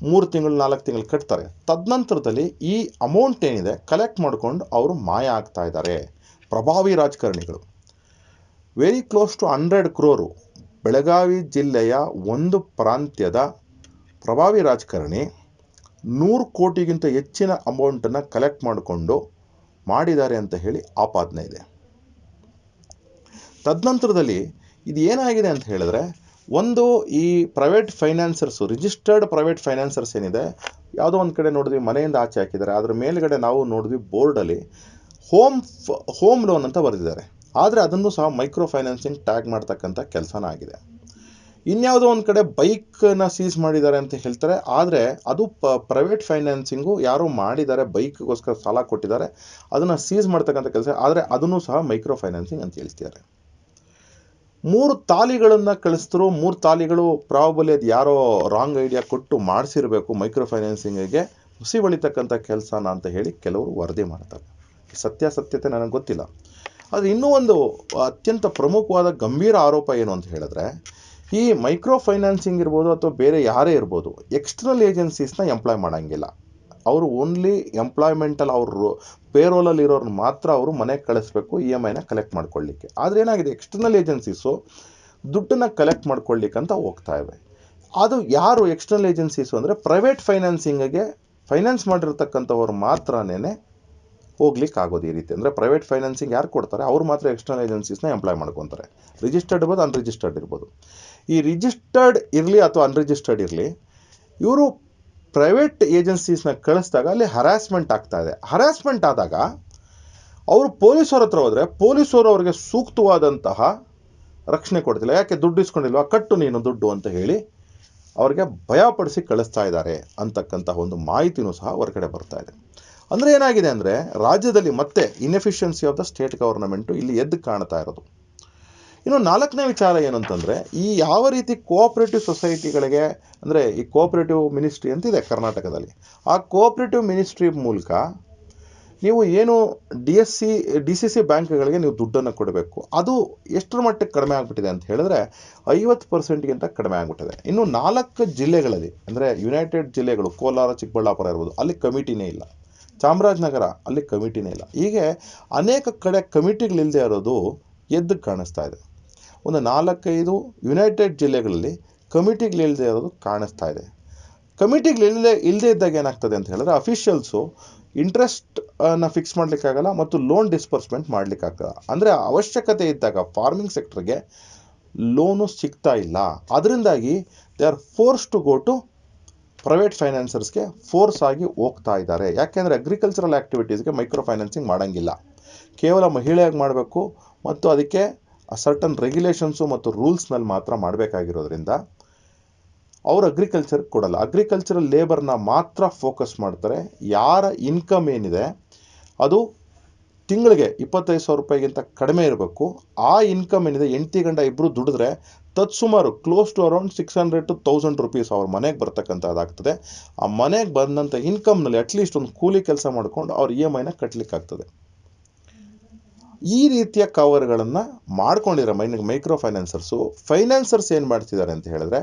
ಮೂರು ತಿಂಗಳು, ನಾಲ್ಕು ತಿಂಗಳು ಕಟ್ತಾರೆ. ತದನಂತರದಲ್ಲಿ ಈ ಅಮೌಂಟ್ ಏನಿದೆ ಕಲೆಕ್ಟ್ ಮಾಡಿಕೊಂಡು ಅವರು ಮಾಯ ಆಗ್ತಾ ಇದ್ದಾರೆ. ಪ್ರಭಾವಿ ರಾಜಕಾರಣಿಗಳು. Very close to hundred crore Belagavi ಜಿಲ್ಲೆಯ ಒಂದು ಪ್ರಾಂತ್ಯದ ಪ್ರಭಾವಿ ರಾಜಕಾರಣಿ ನೂರು ಕೋಟಿಗಿಂತ ಹೆಚ್ಚಿನ ಅಮೌಂಟನ್ನು ಕಲೆಕ್ಟ್ ಮಾಡಿಕೊಂಡು ಮಾಡಿದ್ದಾರೆ ಅಂತ ಹೇಳಿ ಆಪಾದನೆ ಇದೆ. ತದನಂತರದಲ್ಲಿ ಇದು ಏನಾಗಿದೆ ಅಂತ ಹೇಳಿದ್ರೆ ಒಂದು ಈ private financers registered private financers ಏನಿದೆ, ಯಾವುದೋ ಒಂದು ಕಡೆ ನೋಡಿದ್ವಿ, ಮನೆಯಿಂದ ಆಚೆ ಹಾಕಿದ್ದಾರೆ, ಅದರ ಮೇಲ್ಗಡೆ ನಾವು ನೋಡಿದ್ವಿ ಬೋರ್ಡಲ್ಲಿ ಹೋಮ್ ಹೋಮ್ ಲೋನ್ ಅಂತ ಬರೆದಿದ್ದಾರೆ. ಆದರೆ ಅದನ್ನು ಸಹ ಮೈಕ್ರೋ ಫೈನಾನ್ಸಿಂಗ್ ಟ್ಯಾಗ್ ಮಾಡ್ತಕ್ಕಂಥ ಕೆಲಸನ ಆಗಿದೆ. ಇನ್ಯಾವುದೋ ಒಂದು ಕಡೆ ಬೈಕ್ನ ಸೀಸ್ ಮಾಡಿದ್ದಾರೆ ಅಂತ ಹೇಳ್ತಾರೆ. ಆದರೆ ಅದು ಪ, ಪ್ರೈವೇಟ್ ಫೈನಾನ್ಸಿಂಗು ಯಾರೋ ಮಾಡಿದ್ದಾರೆ, ಬೈಕ್ಗೋಸ್ಕರ ಸಾಲ ಕೊಟ್ಟಿದ್ದಾರೆ. ಅದನ್ನು ಸೀಸ್ ಮಾಡ್ತಕ್ಕಂಥ ಕೆಲಸ. ಆದರೆ ಅದನ್ನು ಸಹ ಮೈಕ್ರೋ ಫೈನಾನ್ಸಿಂಗ್ ಅಂತ ಹೇಳ್ತಿದ್ದಾರೆ. ಮೂರು ತಾಲಿಗಳನ್ನು ಕಳಿಸಿದ್ರು, ಮೂರು ತಾಲಿಗಳು ಪ್ರಾಬಲಿ ಅದು ಯಾರೋ ರಾಂಗ್ ಐಡಿಯಾ ಕೊಟ್ಟು ಮಾಡಿಸಿರಬೇಕು ಮೈಕ್ರೋ ಫೈನಾನ್ಸಿಂಗಿಗೆ. ಹುಸಿ ಹೊಳಿತಕ್ಕಂಥ ಕೆಲಸನ ಅಂತ ಹೇಳಿ ಕೆಲವರು ವರದಿ ಮಾಡ್ತಾರೆ. ಸತ್ಯಾಸತ್ಯತೆ ನನಗೆ ಗೊತ್ತಿಲ್ಲ. ಆದರೆ ಇನ್ನೂ ಒಂದು ಅತ್ಯಂತ ಪ್ರಮುಖವಾದ ಗಂಭೀರ ಆರೋಪ ಏನು ಅಂತ ಹೇಳಿದ್ರೆ ಈ ಮೈಕ್ರೋ ಫೈನಾನ್ಸಿಂಗ್ ಇರ್ಬೋದು ಅಥವಾ ಬೇರೆ ಯಾರೇ ಇರ್ಬೋದು ಎಕ್ಸ್ಟರ್ನಲ್ ಏಜೆನ್ಸೀಸ್ನ ಎಂಪ್ಲಾಯ್ ಮಾಡೋಂಗಿಲ್ಲ. ಅವರು ಓನ್ಲಿ ಎಂಪ್ಲಾಯ್ಮೆಂಟಲ್ಲಿ ಅವರು ಪೇರೋಲಲ್ಲಿ ಇರೋರ್ನ ಮಾತ್ರ ಅವರು ಮನೆಗೆ ಕಳಿಸ್ಬೇಕು ಇ ಎಂ ಐನ ಕಲೆಕ್ಟ್ ಮಾಡ್ಕೊಳ್ಳಿಕ್ಕೆ. ಆದರೆ ಏನಾಗಿದೆ ಎಕ್ಸ್ಟರ್ನಲ್ ಏಜೆನ್ಸೀಸು ದುಡ್ಡನ್ನು ಕಲೆಕ್ಟ್ ಮಾಡ್ಕೊಳ್ಳಿಕ್ಕಂತ ಹೋಗ್ತಾ ಇವೆ. ಅದು ಯಾರು ಎಕ್ಸ್ಟರ್ನಲ್ ಏಜೆನ್ಸೀಸು ಅಂದರೆ ಪ್ರೈವೇಟ್ ಫೈನಾನ್ಸಿಂಗಿಗೆ ಫೈನಾನ್ಸ್ ಮಾಡಿರ್ತಕ್ಕಂಥವ್ರು ಮಾತ್ರನೇ ಹೋಗ್ಲಿಕ್ಕೆ ಆಗೋದು ಈ ರೀತಿ. ಅಂದರೆ ಪ್ರೈವೇಟ್ ಫೈನಾನ್ಸಿಂಗ್ ಯಾರು ಕೊಡ್ತಾರೆ? ಅವ್ರು ಮಾತ್ರ ಎಕ್ಸ್ಟರ್ನಲ್ ಏಜೆನ್ಸೀಸ್ನ ಎಂಪ್ಲಾಯ್ ಮಾಡ್ಕೊತಾರೆ. ರಿಜಿಸ್ಟರ್ಡ್ ಇರ್ಬೋದು ಅನ್ರಿಜಿಸ್ಟರ್ಡ್ ಇರ್ಬೋದು. ಈ ರಿಜಿಸ್ಟರ್ಡ್ ಇರಲಿ ಅಥವಾ ಅನ್ರಿಜಿಸ್ಟರ್ಡ್ ಇರಲಿ, ಇವರು ಪ್ರೈವೇಟ್ ಏಜೆನ್ಸೀಸ್ನ ಕಳಿಸಿದಾಗ ಅಲ್ಲಿ ಹರಾಸ್ಮೆಂಟ್ ಆಗ್ತಾ ಇದೆ. ಹರಾಸ್ಮೆಂಟ್ ಆದಾಗ ಅವರು ಪೊಲೀಸರ ಹತ್ರ ಹೋದರೆ ಪೊಲೀಸರು ಅವರಿಗೆ ಸೂಕ್ತವಾದಂತಹ ರಕ್ಷಣೆ ಕೊಡ್ತಿಲ್ಲ. ಯಾಕೆ? ದುಡ್ಡು ಇಸ್ಕೊಂಡಿಲ್ವಾ? ಕಟ್ಟು ನೀನು ದುಡ್ಡು ಅಂತ ಹೇಳಿ ಅವರಿಗೆ ಭಯಪಡಿಸಿ ಕಳಿಸ್ತಾ ಇದ್ದಾರೆ ಅಂತಕ್ಕಂತಹ ಒಂದು ಮಾಹಿತಿನೂ ಸಹ ಹೊರಗಡೆ ಬರ್ತಾ ಇದೆ. ಅಂದರೆ ಏನಾಗಿದೆ ಅಂದರೆ ರಾಜ್ಯದಲ್ಲಿ ಮತ್ತೆ inefficiency of the state government ಇಲ್ಲಿ ಎದ್ದು ಕಾಣ್ತಾ ಇರೋದು. ಇನ್ನು ನಾಲ್ಕನೇ ವಿಚಾರ ಏನು ಅಂತಂದರೆ ಈ ಯಾವ ರೀತಿ ಕೋಆಪರೇಟಿವ್ ಸೊಸೈಟಿಗಳಿಗೆ ಅಂದರೆ ಈ ಕೋಆಪರೇಟಿವ್ ಮಿನಿಸ್ಟ್ರಿ ಅಂತಿದೆ ಕರ್ನಾಟಕದಲ್ಲಿ. ಆ ಕೋಆಪರೇಟಿವ್ ಮಿನಿಸ್ಟ್ರಿ ಮೂಲಕ ನೀವು ಏನು D S C D C C ಬ್ಯಾಂಕ್ಗಳಿಗೆ ನೀವು ದುಡ್ಡನ್ನು ಕೊಡಬೇಕು. ಅದು ಎಷ್ಟರ ಮಟ್ಟಕ್ಕೆ ಕಡಿಮೆ ಆಗಿಬಿಟ್ಟಿದೆ ಅಂತ ಹೇಳಿದ್ರೆ ಐವತ್ತು ಪರ್ಸೆಂಟ್ಗಿಂತ ಕಡಿಮೆ ಆಗಿಬಿಟ್ಟಿದೆ. ಇನ್ನು ನಾಲ್ಕು ಜಿಲ್ಲೆಗಳಲ್ಲಿ ಅಂದರೆ ಯುನೈಟೆಡ್ ಜಿಲ್ಲೆಗಳು, ಕೋಲಾರ, ಚಿಕ್ಕಬಳ್ಳಾಪುರ ಇರ್ಬೋದು, ಅಲ್ಲಿ ಕಮಿಟಿನೇ ಇಲ್ಲ. ಚಾಮರಾಜನಗರ ಅಲ್ಲಿ ಕಮಿಟಿನೇ ಇಲ್ಲ. ಹೀಗೆ ಅನೇಕ ಕಡೆ ಕಮಿಟಿಗಳಿಲ್ಲದೆ ಇರೋದು ಎದ್ದು ಕಾಣಿಸ್ತಾ ಇದೆ. ಒಂದು ನಾಲ್ಕೈದು ಯುನೈಟೆಡ್ ಜಿಲ್ಲೆಗಳಲ್ಲಿ ಕಮಿಟಿಗಳಿಲ್ಲದೆ ಇರೋದು ಕಾಣಿಸ್ತಾ ಇದೆ. ಕಮಿಟಿಗಳಿಲ್ಲದೆ ಇಲ್ಲದೆ ಇದ್ದಾಗ ಏನಾಗ್ತದೆ ಅಂತ ಹೇಳಿದ್ರೆ ಅಫಿಷಿಯಲ್ಸು ಇಂಟ್ರೆಸ್ಟ್ ಅನ್ನು ಫಿಕ್ಸ್ ಮಾಡಲಿಕ್ಕಾಗಲ್ಲ ಮತ್ತು ಲೋನ್ ಡಿಸ್ಪರ್ಸ್ಮೆಂಟ್ ಮಾಡಲಿಕ್ಕಾಗಲ್ಲ. ಅಂದರೆ ಅವಶ್ಯಕತೆ ಇದ್ದಾಗ ಫಾರ್ಮಿಂಗ್ ಸೆಕ್ಟರ್ಗೆ ಲೋನು ಸಿಗ್ತಾ ಇಲ್ಲ. ಅದರಿಂದಾಗಿ they are force to go to private ಫೈನಾನ್ಸರ್ಸ್ಗೆ force ಆಗಿ ಹೋಗ್ತಾ ಇದ್ದಾರೆ. ಯಾಕೆಂದರೆ ಅಗ್ರಿಕಲ್ಚರಲ್ ಆ್ಯಕ್ಟಿವಿಟೀಸ್ಗೆ ಮೈಕ್ರೋ ಫೈನಾನ್ಸಿಂಗ್ ಮಾಡೋಂಗಿಲ್ಲ. ಕೇವಲ ಮಹಿಳೆಯಾಗಿ ಮಾಡಬೇಕು ಮತ್ತು ಅದಕ್ಕೆ ಸರ್ಟನ್ ರೆಗ್ಯುಲೇಷನ್ಸು ಮತ್ತು ರೂಲ್ಸ್ನಲ್ಲಿ ಮಾತ್ರ ಮಾಡಬೇಕಾಗಿರೋದ್ರಿಂದ ಅವರು ಅಗ್ರಿಕಲ್ಚರ್ ಕೊಡಲ್ಲ. ಅಗ್ರಿಕಲ್ಚರಲ್ ಲೇಬರ್ನ ಮಾತ್ರ ಫೋಕಸ್ ಮಾಡ್ತಾರೆ. ಯಾರ ಇನ್ಕಮ್ ಏನಿದೆ, ಅದು ತಿಂಗಳಿಗೆ ಇಪ್ಪತ್ತೈದು ಸಾವಿರ ರೂಪಾಯಿಗಿಂತ ಕಡಿಮೆ ಇರಬೇಕು. ಆ ಇನ್ಕಮ್ ಏನಿದೆ, ಎಂಟಿ ಗಂಡ ಇಬ್ಬರು ದುಡಿದ್ರೆ ತತ್ಸುಮಾರು close to around six hundred to thousand rupees ಅವ್ರ ಮನೆಗೆ ಬರ್ತಕ್ಕಂಥದ್ದಾಗ್ತದೆ. ಆ ಮನೆಗೆ ಬಂದಂಥ ಇನ್ಕಮ್ನಲ್ಲಿ ಅಟ್ಲೀಸ್ಟ್ ಒಂದು ಕೂಲಿ ಕೆಲಸ ಮಾಡಿಕೊಂಡು ಅವ್ರ ಇ ಎಂ ಐನ ಕಟ್ಟಲಿಕ್ಕಾಗ್ತದೆ ಈ ರೀತಿಯ ಕವರ್ಗಳನ್ನು ಮಾಡ್ಕೊಂಡಿರೋ ಮೈ ಮೈಕ್ರೋ ಫೈನಾನ್ಸರ್ಸು ಫೈನಾನ್ಸರ್ಸ್ ಏನು ಮಾಡ್ತಿದ್ದಾರೆ ಅಂತ ಹೇಳಿದ್ರೆ,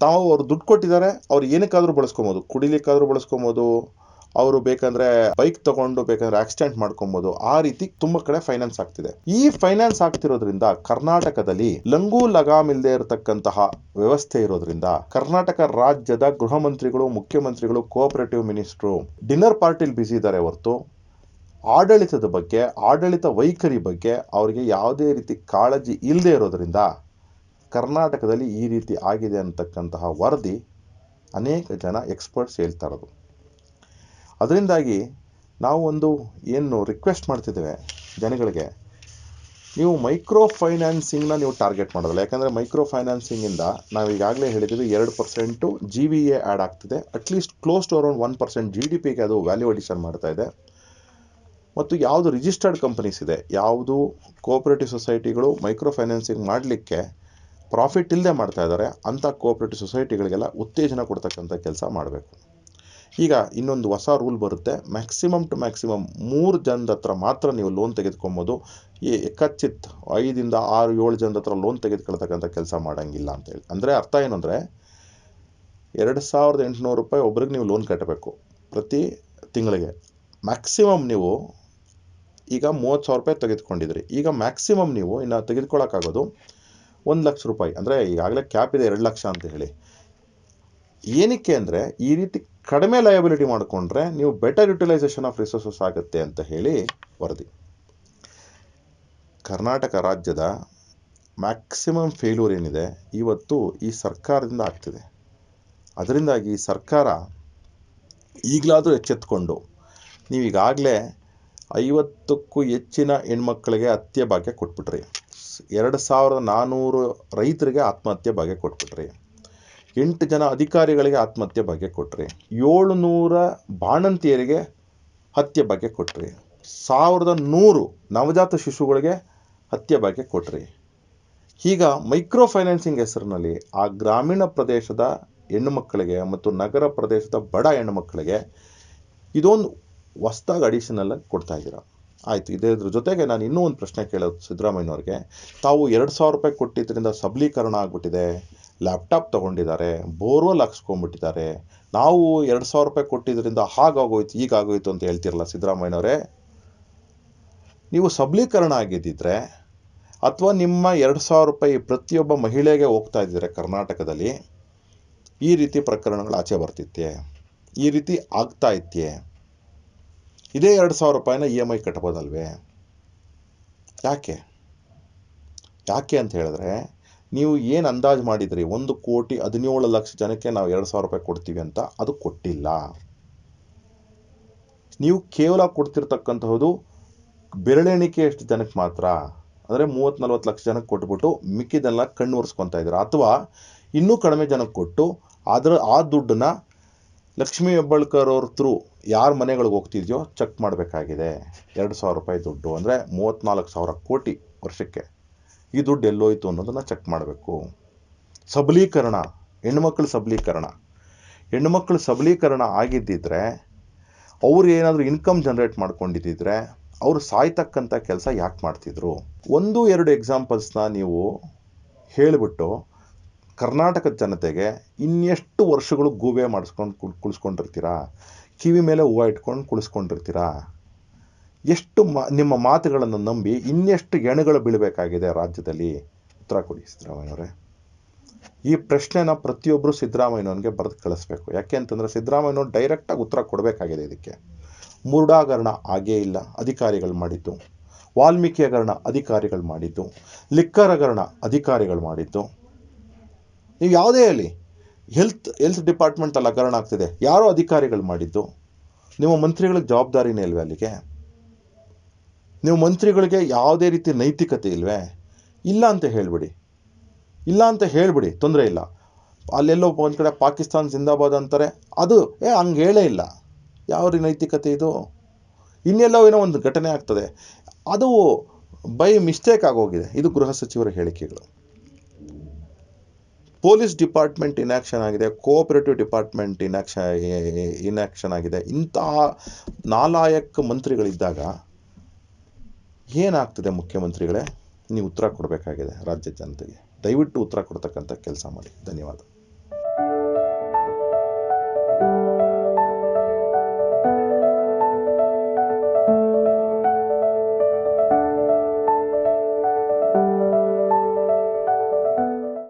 ತಾವು ಅವ್ರು ದುಡ್ಡು ಕೊಟ್ಟಿದ್ದಾರೆ, ಅವ್ರು ಏನಕ್ಕಾದರೂ ಬಳಸ್ಕೊಬೋದು, ಕುಡಿಲಿಕ್ಕಾದರೂ ಬಳಸ್ಕೊಬೋದು ಅವರು ಬೇಕಂದ್ರೆ ಬೈಕ್ ತಗೊಂಡು ಬೇಕಂದ್ರೆ ಆಕ್ಸಿಡೆಂಟ್ ಮಾಡ್ಕೊಬಹುದು ಆ ರೀತಿ ತುಂಬಾ ಕಡೆ ಫೈನಾನ್ಸ್ ಆಗ್ತಿದೆ. ಈ ಫೈನಾನ್ಸ್ ಆಗ್ತಿರೋದ್ರಿಂದ ಕರ್ನಾಟಕದಲ್ಲಿ ಲಂಗು ಲಗಾಮ್ ಇಲ್ಲದೆ ಇರತಕ್ಕಂತಹ ವ್ಯವಸ್ಥೆ ಇರೋದ್ರಿಂದ ಕರ್ನಾಟಕ ರಾಜ್ಯದ ಗೃಹ ಮಂತ್ರಿಗಳು, ಮುಖ್ಯಮಂತ್ರಿಗಳು ಕೋಆಪರೇಟಿವ್ ಮಿನಿಸ್ಟ್ರು ಡಿನ್ನರ್ ಪಾರ್ಟಿಲಿ ಬಿಸಿ ಇದ್ದಾರೆ ಹೊರತು ಆಡಳಿತದ ಬಗ್ಗೆ, ಆಡಳಿತ ವೈಖರಿ ಬಗ್ಗೆ ಅವರಿಗೆ ಯಾವುದೇ ರೀತಿ ಕಾಳಜಿ ಇಲ್ಲದೆ ಇರೋದ್ರಿಂದ ಕರ್ನಾಟಕದಲ್ಲಿ ಈ ರೀತಿ ಆಗಿದೆ ಅಂತಕ್ಕಂತಹ ವರದಿ ಅನೇಕ ಜನ ಎಕ್ಸ್ಪರ್ಟ್ಸ್ ಹೇಳ್ತಾ ಇರೋದು. ಅದರಿಂದಾಗಿ ನಾವು ಒಂದು ಏನು ರಿಕ್ವೆಸ್ಟ್ ಮಾಡ್ತಿದ್ದೇವೆ ಜನಗಳಿಗೆ, ನೀವು ಮೈಕ್ರೋ ಫೈನಾನ್ಸಿಂಗ್ನ ನೀವು ಟಾರ್ಗೆಟ್ ಮಾಡೋದಿಲ್ಲ ಯಾಕಂದರೆ ಮೈಕ್ರೋ ಫೈನಾನ್ಸಿಂಗಿಂದ ನಾವು ಈಗಾಗಲೇ ಹೇಳಿದ್ದೀವಿ ಎರಡು percent G V A add ಆಗ್ತಿದೆ. At least close to around one percent G D ಪಿಗೆ ಅದು ವ್ಯಾಲ್ಯೂ ಅಡಿಷನ್ ಮಾಡ್ತಾ ಇದೆ. ಮತ್ತು ಯಾವುದು ರಿಜಿಸ್ಟರ್ಡ್ ಕಂಪನೀಸ್ ಇದೆ, ಯಾವುದು ಕೋಆಪರೇಟಿವ್ ಸೊಸೈಟಿಗಳು ಮೈಕ್ರೋ ಫೈನಾನ್ಸಿಂಗ್ ಮಾಡಲಿಕ್ಕೆ ಪ್ರಾಫಿಟ್ ಇಲ್ಲದೆ ಮಾಡ್ತಾ ಇದ್ದಾರೆ, ಅಂಥ ಕೋಆಪರೇಟಿವ್ ಸೊಸೈಟಿಗಳಿಗೆಲ್ಲ ಉತ್ತೇಜನ ಕೊಡ್ತಕ್ಕಂಥ ಕೆಲಸ ಮಾಡಬೇಕು. ಈಗ ಇನ್ನೊಂದು ಹೊಸ ರೂಲ್ ಬರುತ್ತೆ. ಮ್ಯಾಕ್ಸಿಮಮ್ ಟು ಮ್ಯಾಕ್ಸಿಮಮ್ ಮೂರು ಜನದ ಹತ್ರ ಮಾತ್ರ ನೀವು ಲೋನ್ ತೆಗೆದುಕೊಬೋದು. ಈ ಕಚ್ಚಿತ್ ಐದಿಂದ ಆರು ಏಳು ಜನದ ಹತ್ರ ಲೋನ್ ತೆಗೆದುಕೊಳ್ತಕ್ಕಂಥ ಕೆಲಸ ಮಾಡೋಂಗಿಲ್ಲ ಅಂತೇಳಿ ಅಂದರೆ ಅರ್ಥ ಏನು ಅಂದರೆ ಎರಡು ಸಾವಿರದ ಎಂಟುನೂರು ರೂಪಾಯಿ ಒಬ್ರಿಗೆ ನೀವು ಲೋನ್ ಕಟ್ಟಬೇಕು ಪ್ರತಿ ತಿಂಗಳಿಗೆ. ಮ್ಯಾಕ್ಸಿಮಮ್ ನೀವು ಈಗ ಮೂವತ್ತು ಸಾವಿರ ರೂಪಾಯಿ ತೆಗೆದುಕೊಂಡಿದ್ರಿ. ಈಗ ಮ್ಯಾಕ್ಸಿಮಮ್ ನೀವು ಇನ್ನು ತೆಗೆದುಕೊಳ್ಳೋಕ್ಕಾಗೋದು ಒಂದು ಲಕ್ಷ ರೂಪಾಯಿ. ಅಂದರೆ ಈಗಾಗಲೇ ಕ್ಯಾಪ್ ಇದೆ ಎರಡು ಲಕ್ಷ ಅಂತ ಹೇಳಿ. ಏನಕ್ಕೆ ಅಂದರೆ ಈ ರೀತಿ ಕಡಿಮೆ ಲಯಬಿಲಿಟಿ ಮಾಡಿಕೊಂಡ್ರೆ ನೀವು ಬೆಟರ್ ಯುಟಿಲೈಸೇಷನ್ ಆಫ್ ರಿಸೋರ್ಸಸ್ ಆಗುತ್ತೆ ಅಂತ ಹೇಳಿ ವರದಿ. ಕರ್ನಾಟಕ ರಾಜ್ಯದ ಮ್ಯಾಕ್ಸಿಮಮ್ ಫೇಲ್ಯೂರ್ ಏನಿದೆ, ಇವತ್ತು ಈ ಸರ್ಕಾರದಿಂದ ಆಗ್ತಿದೆ. ಅದರಿಂದಾಗಿ ಸರ್ಕಾರ ಈಗಲಾದರೂ ಎಚ್ಚೆತ್ಕೊಂಡು, ನೀವೀಗಾಗಲೇ ಐವತ್ತಕ್ಕೂ ಹೆಚ್ಚಿನ ಹೆಣ್ಮಕ್ಳಿಗೆ ಹತ್ಯೆ ಭಾಗ್ಯ ಕೊಟ್ಬಿಟ್ರಿ. ಎರಡು ಸಾವಿರದ ನಾನ್ನೂರು ರೈತರಿಗೆ ಆತ್ಮಹತ್ಯೆ ಭಾಗ್ಯ ಕೊಟ್ಬಿಟ್ರಿ. ಎಂಟು ಜನ ಅಧಿಕಾರಿಗಳಿಗೆ ಆತ್ಮಹತ್ಯೆ ಬಗ್ಗೆ ಕೊಟ್ರಿ. ಏಳುನೂರ ಬಾಣಂತಿಯರಿಗೆ ಹತ್ಯೆ ಬಗ್ಗೆ ಕೊಟ್ರಿ. ಸಾವಿರದ ನೂರು ನವಜಾತ ಶಿಶುಗಳಿಗೆ ಹತ್ಯೆ ಬಗ್ಗೆ ಕೊಟ್ರಿ. ಈಗ ಮೈಕ್ರೋ ಫೈನಾನ್ಸಿಂಗ್ ಹೆಸರಿನಲ್ಲಿ ಆ ಗ್ರಾಮೀಣ ಪ್ರದೇಶದ ಹೆಣ್ಣು ಮಕ್ಕಳಿಗೆ ಮತ್ತು ನಗರ ಪ್ರದೇಶದ ಬಡ ಹೆಣ್ಣು ಮಕ್ಕಳಿಗೆ ಇದೊಂದು ಹೊಸ್ದಾಗಿ ಅಡಿಷನಲ್ ಆಗಿ ಕೊಡ್ತಾ ಇದ್ದೀರಾ. ಆಯಿತು ಇದ್ರ ಜೊತೆಗೆ ನಾನು ಇನ್ನೂ ಒಂದು ಪ್ರಶ್ನೆ ಕೇಳೋದು ಸಿದ್ದರಾಮಯ್ಯನವ್ರಿಗೆ. ತಾವು ಎರಡು ಸಾವಿರ ರೂಪಾಯಿ ಕೊಟ್ಟಿದ್ದರಿಂದ ಸಬಲೀಕರಣ ಆಗಿಬಿಟ್ಟಿದೆ. ಲ್ಯಾಪ್ಟಾಪ್ ತೊಗೊಂಡಿದ್ದಾರೆ ಬೋರ್ವೆಲ್ ಹಾಕ್ಸ್ಕೊಂಡ್ಬಿಟ್ಟಿದ್ದಾರೆ ನಾವು ಎರಡು ಸಾವಿರ ರೂಪಾಯಿ ಕೊಟ್ಟಿದ್ದರಿಂದ ಹಾಗಾಗೋಯ್ತು, ಹೀಗಾಗೋಯ್ತು ಅಂತ ಹೇಳ್ತಿರಲ್ಲ ಸಿದ್ದರಾಮಯ್ಯನವರೇ. ನೀವು ಸಬಲೀಕರಣ ಆಗಿದ್ದಿದ್ರೆ ಅಥವಾ ನಿಮ್ಮ ಎರಡು ಸಾವಿರ ರೂಪಾಯಿ ಪ್ರತಿಯೊಬ್ಬ ಮಹಿಳೆಗೆ ಹೋಗ್ತಾ ಇದ್ದರೆ ಕರ್ನಾಟಕದಲ್ಲಿ, ಈ ರೀತಿ ಪ್ರಕರಣಗಳು ಆಚೆ ಬರ್ತಿತ್ತೆ ಈ ರೀತಿ ಆಗ್ತಾ ಇತ್ತೆ ಇದೇ ಎರಡು ಸಾವಿರ ರೂಪಾಯಿನ ಇ ಎಂ ಐ ಕಟ್ಬೋದಲ್ವೇ? ಯಾಕೆ? ಯಾಕೆ ಅಂತ ಹೇಳಿದ್ರೆ ನೀವು ಏನು ಅಂದಾಜು ಮಾಡಿದ್ರಿ? ಒಂದು ಕೋಟಿ ಹದಿನೇಳು ಲಕ್ಷ ಜನಕ್ಕೆ ನಾವು ಎರಡು ಸಾವಿರ ರೂಪಾಯಿ ಕೊಡ್ತೀವಿ ಅಂತ ಅದು ಕೊಟ್ಟಿಲ್ಲ. ನೀವು ಕೇವಲ ಕೊಡ್ತಿರ್ತಕ್ಕಂತಹದ್ದು ಬೆರಳೆಣಿಕೆಯಷ್ಟು ಜನಕ್ಕೆ ಮಾತ್ರ? ಅಂದರೆ ಮೂವತ್ತು ನಲ್ವತ್ತು ಲಕ್ಷ ಜನಕ್ಕೆ ಕೊಟ್ಬಿಟ್ಟು ಮಿಕ್ಕಿದೆಲ್ಲ ಕಣ್ಣು ಒರೆಸ್ಕೊತಾ ಇದ್ದೀರಾ? ಅಥವಾ ಇನ್ನೂ ಕಡಿಮೆ ಜನಕ್ಕೆ ಕೊಟ್ಟು ಅದರ ಆ ದುಡ್ಡನ್ನ ಲಕ್ಷ್ಮೀ ಹೆಬ್ಬಾಳ್ಕರ್ ಅವ್ರ ಥ್ರೂ ಯಾರ ಮನೆಗಳಿಗೆ ಹೋಗ್ತಿದ್ಯೋ ಚೆಕ್ ಮಾಡಬೇಕಾಗಿದೆ. ಎರಡು ಸಾವಿರ ರೂಪಾಯಿ ದುಡ್ಡು ಅಂದರೆ ಮೂವತ್ತ್ನಾಲ್ಕು ಸಾವಿರ ಕೋಟಿ ವರ್ಷಕ್ಕೆ. ಈ ದುಡ್ಡು ಎಲ್ಲೋಯ್ತು ಅನ್ನೋದನ್ನು ಚೆಕ್ ಮಾಡಬೇಕು. ಸಬಲೀಕರಣ ಹೆಣ್ಮಕ್ಳ ಸಬಲೀಕರಣ. ಹೆಣ್ಮಕ್ಳ ಸಬಲೀಕರಣ ಆಗಿದ್ದಿದ್ರೆ, ಅವ್ರು ಏನಾದರೂ ಇನ್ಕಮ್ ಜನರೇಟ್ ಮಾಡ್ಕೊಂಡಿದ್ದಿದ್ರೆ, ಅವರು ಸಾಯ್ತಕ್ಕಂಥ ಕೆಲಸ ಯಾಕೆ ಮಾಡ್ತಿದ್ರು? ಒಂದು, ಎರಡು ಎಕ್ಸಾಂಪಲ್ಸ್ನ ನೀವು ಹೇಳಿಬಿಟ್ಟು ಕರ್ನಾಟಕದ ಜನತೆಗೆ ಇನ್ನೆಷ್ಟು ವರ್ಷಗಳು ಗೂಬೆ ಮಾಡಿಸ್ಕೊಂಡು ಕುಳ್ಸ್ಕೊಂಡಿರ್ತೀರಾ ಕುಳಿಸ್ಕೊಂಡಿರ್ತೀರಾ? ಕಿವಿ ಮೇಲೆ ಹೂವು ಇಟ್ಕೊಂಡು ಕುಳಿಸ್ಕೊಂಡಿರ್ತೀರಾ? ಎಷ್ಟು ಮಾ, ನಿಮ್ಮ ಮಾತುಗಳನ್ನು ನಂಬಿ ಇನ್ನೆಷ್ಟು ಎಣುಗಳು ಬೀಳಬೇಕಾಗಿದೆ ರಾಜ್ಯದಲ್ಲಿ? ಉತ್ತರ ಕೊಡಿ ಸಿದ್ದರಾಮಯ್ಯವರೇ ಈ ಪ್ರಶ್ನೆನ ಪ್ರತಿಯೊಬ್ಬರು ಸಿದ್ದರಾಮಯ್ಯನವನಿಗೆ ಬರೆದು ಕಳಿಸ್ಬೇಕು. ಯಾಕೆ ಅಂತಂದರೆ ಸಿದ್ದರಾಮಯ್ಯನವ್ರು ಡೈರೆಕ್ಟಾಗಿ ಉತ್ತರ ಕೊಡಬೇಕಾಗಿದೆ ಇದಕ್ಕೆ. ಮುರುಡಾಗರಣ ಆಗೇ ಇಲ್ಲ, ಅಧಿಕಾರಿಗಳು ಮಾಡಿದ್ದು. ವಾಲ್ಮೀಕಿ ಹಗರಣ ಅಧಿಕಾರಿಗಳು ಮಾಡಿದ್ದು. ಲಿಕ್ಕರ್ ಹಗರಣ ಅಧಿಕಾರಿಗಳು ಮಾಡಿದ್ದು. ನೀವು ಯಾವುದೇ ಅಲ್ಲಿ ಹೆಲ್ತ್ ಹೆಲ್ತ್ ಡಿಪಾರ್ಟ್ಮೆಂಟಲ್ಲಿ ಹಗರಣ ಆಗ್ತಿದೆ. ಯಾರೋ ಅಧಿಕಾರಿಗಳು ಮಾಡಿದ್ದು. ನಿಮ್ಮ ಮಂತ್ರಿಗಳಿಗೆ ಜವಾಬ್ದಾರಿನೇ ಇಲ್ವೇ ಅಲ್ಲಿಗೆ? ನೀವು ಮಂತ್ರಿಗಳಿಗೆ ಯಾವುದೇ ರೀತಿ ನೈತಿಕತೆ ಇಲ್ವೇ? ಇಲ್ಲ ಅಂತ ಹೇಳಿಬಿಡಿ. ಇಲ್ಲ ಅಂತ ಹೇಳಿಬಿಡಿ, ತೊಂದರೆ ಇಲ್ಲ. ಅಲ್ಲೆಲ್ಲೋ ಒಂದು ಕಡೆ ಪಾಕಿಸ್ತಾನ್, ಜಿಂದಾಬಾದ್ ಅಂತಾರೆ, ಅದು, ಏ, ಹಂಗೆ ಹೇಳೇ ಇಲ್ಲ. ಯಾವ ರೀ ನೈತಿಕತೆ ಇದು? ಇನ್ನೆಲ್ಲೋ ಏನೋ ಒಂದು ಘಟನೆ ಆಗ್ತದೆ. ಅದು ಬೈ ಮಿಸ್ಟೇಕ್ ಆಗೋಗಿದೆ. ಇದು ಗೃಹ ಸಚಿವರ ಹೇಳಿಕೆಗಳು. ಪೊಲೀಸ್ ಡಿಪಾರ್ಟ್ಮೆಂಟ್ ಇನ್ಯಾಕ್ಷನ್ ಆಗಿದೆ, ಕೋಆಪರೇಟಿವ್ ಡಿಪಾರ್ಟ್ಮೆಂಟ್ ಇನ್ಯಾಕ್ಷ ಇನ್ಯಾಕ್ಷನ್ ಆಗಿದೆ. ಇಂತಹ ನಾಲಾಯಕ್ ಮಂತ್ರಿಗಳಿದ್ದಾಗ ಏನಾಗ್ತದೆ ಮುಖ್ಯಮಂತ್ರಿಗಳೇ? ನೀವು ಉತ್ತರ ಕೊಡಬೇಕಾಗಿದೆ ರಾಜ್ಯ ಜನತೆಗೆ. ದಯವಿಟ್ಟು ಉತ್ತರ ಕೊಡ್ತಕ್ಕಂಥ ಕೆಲಸ ಮಾಡಿ. ಧನ್ಯವಾದ.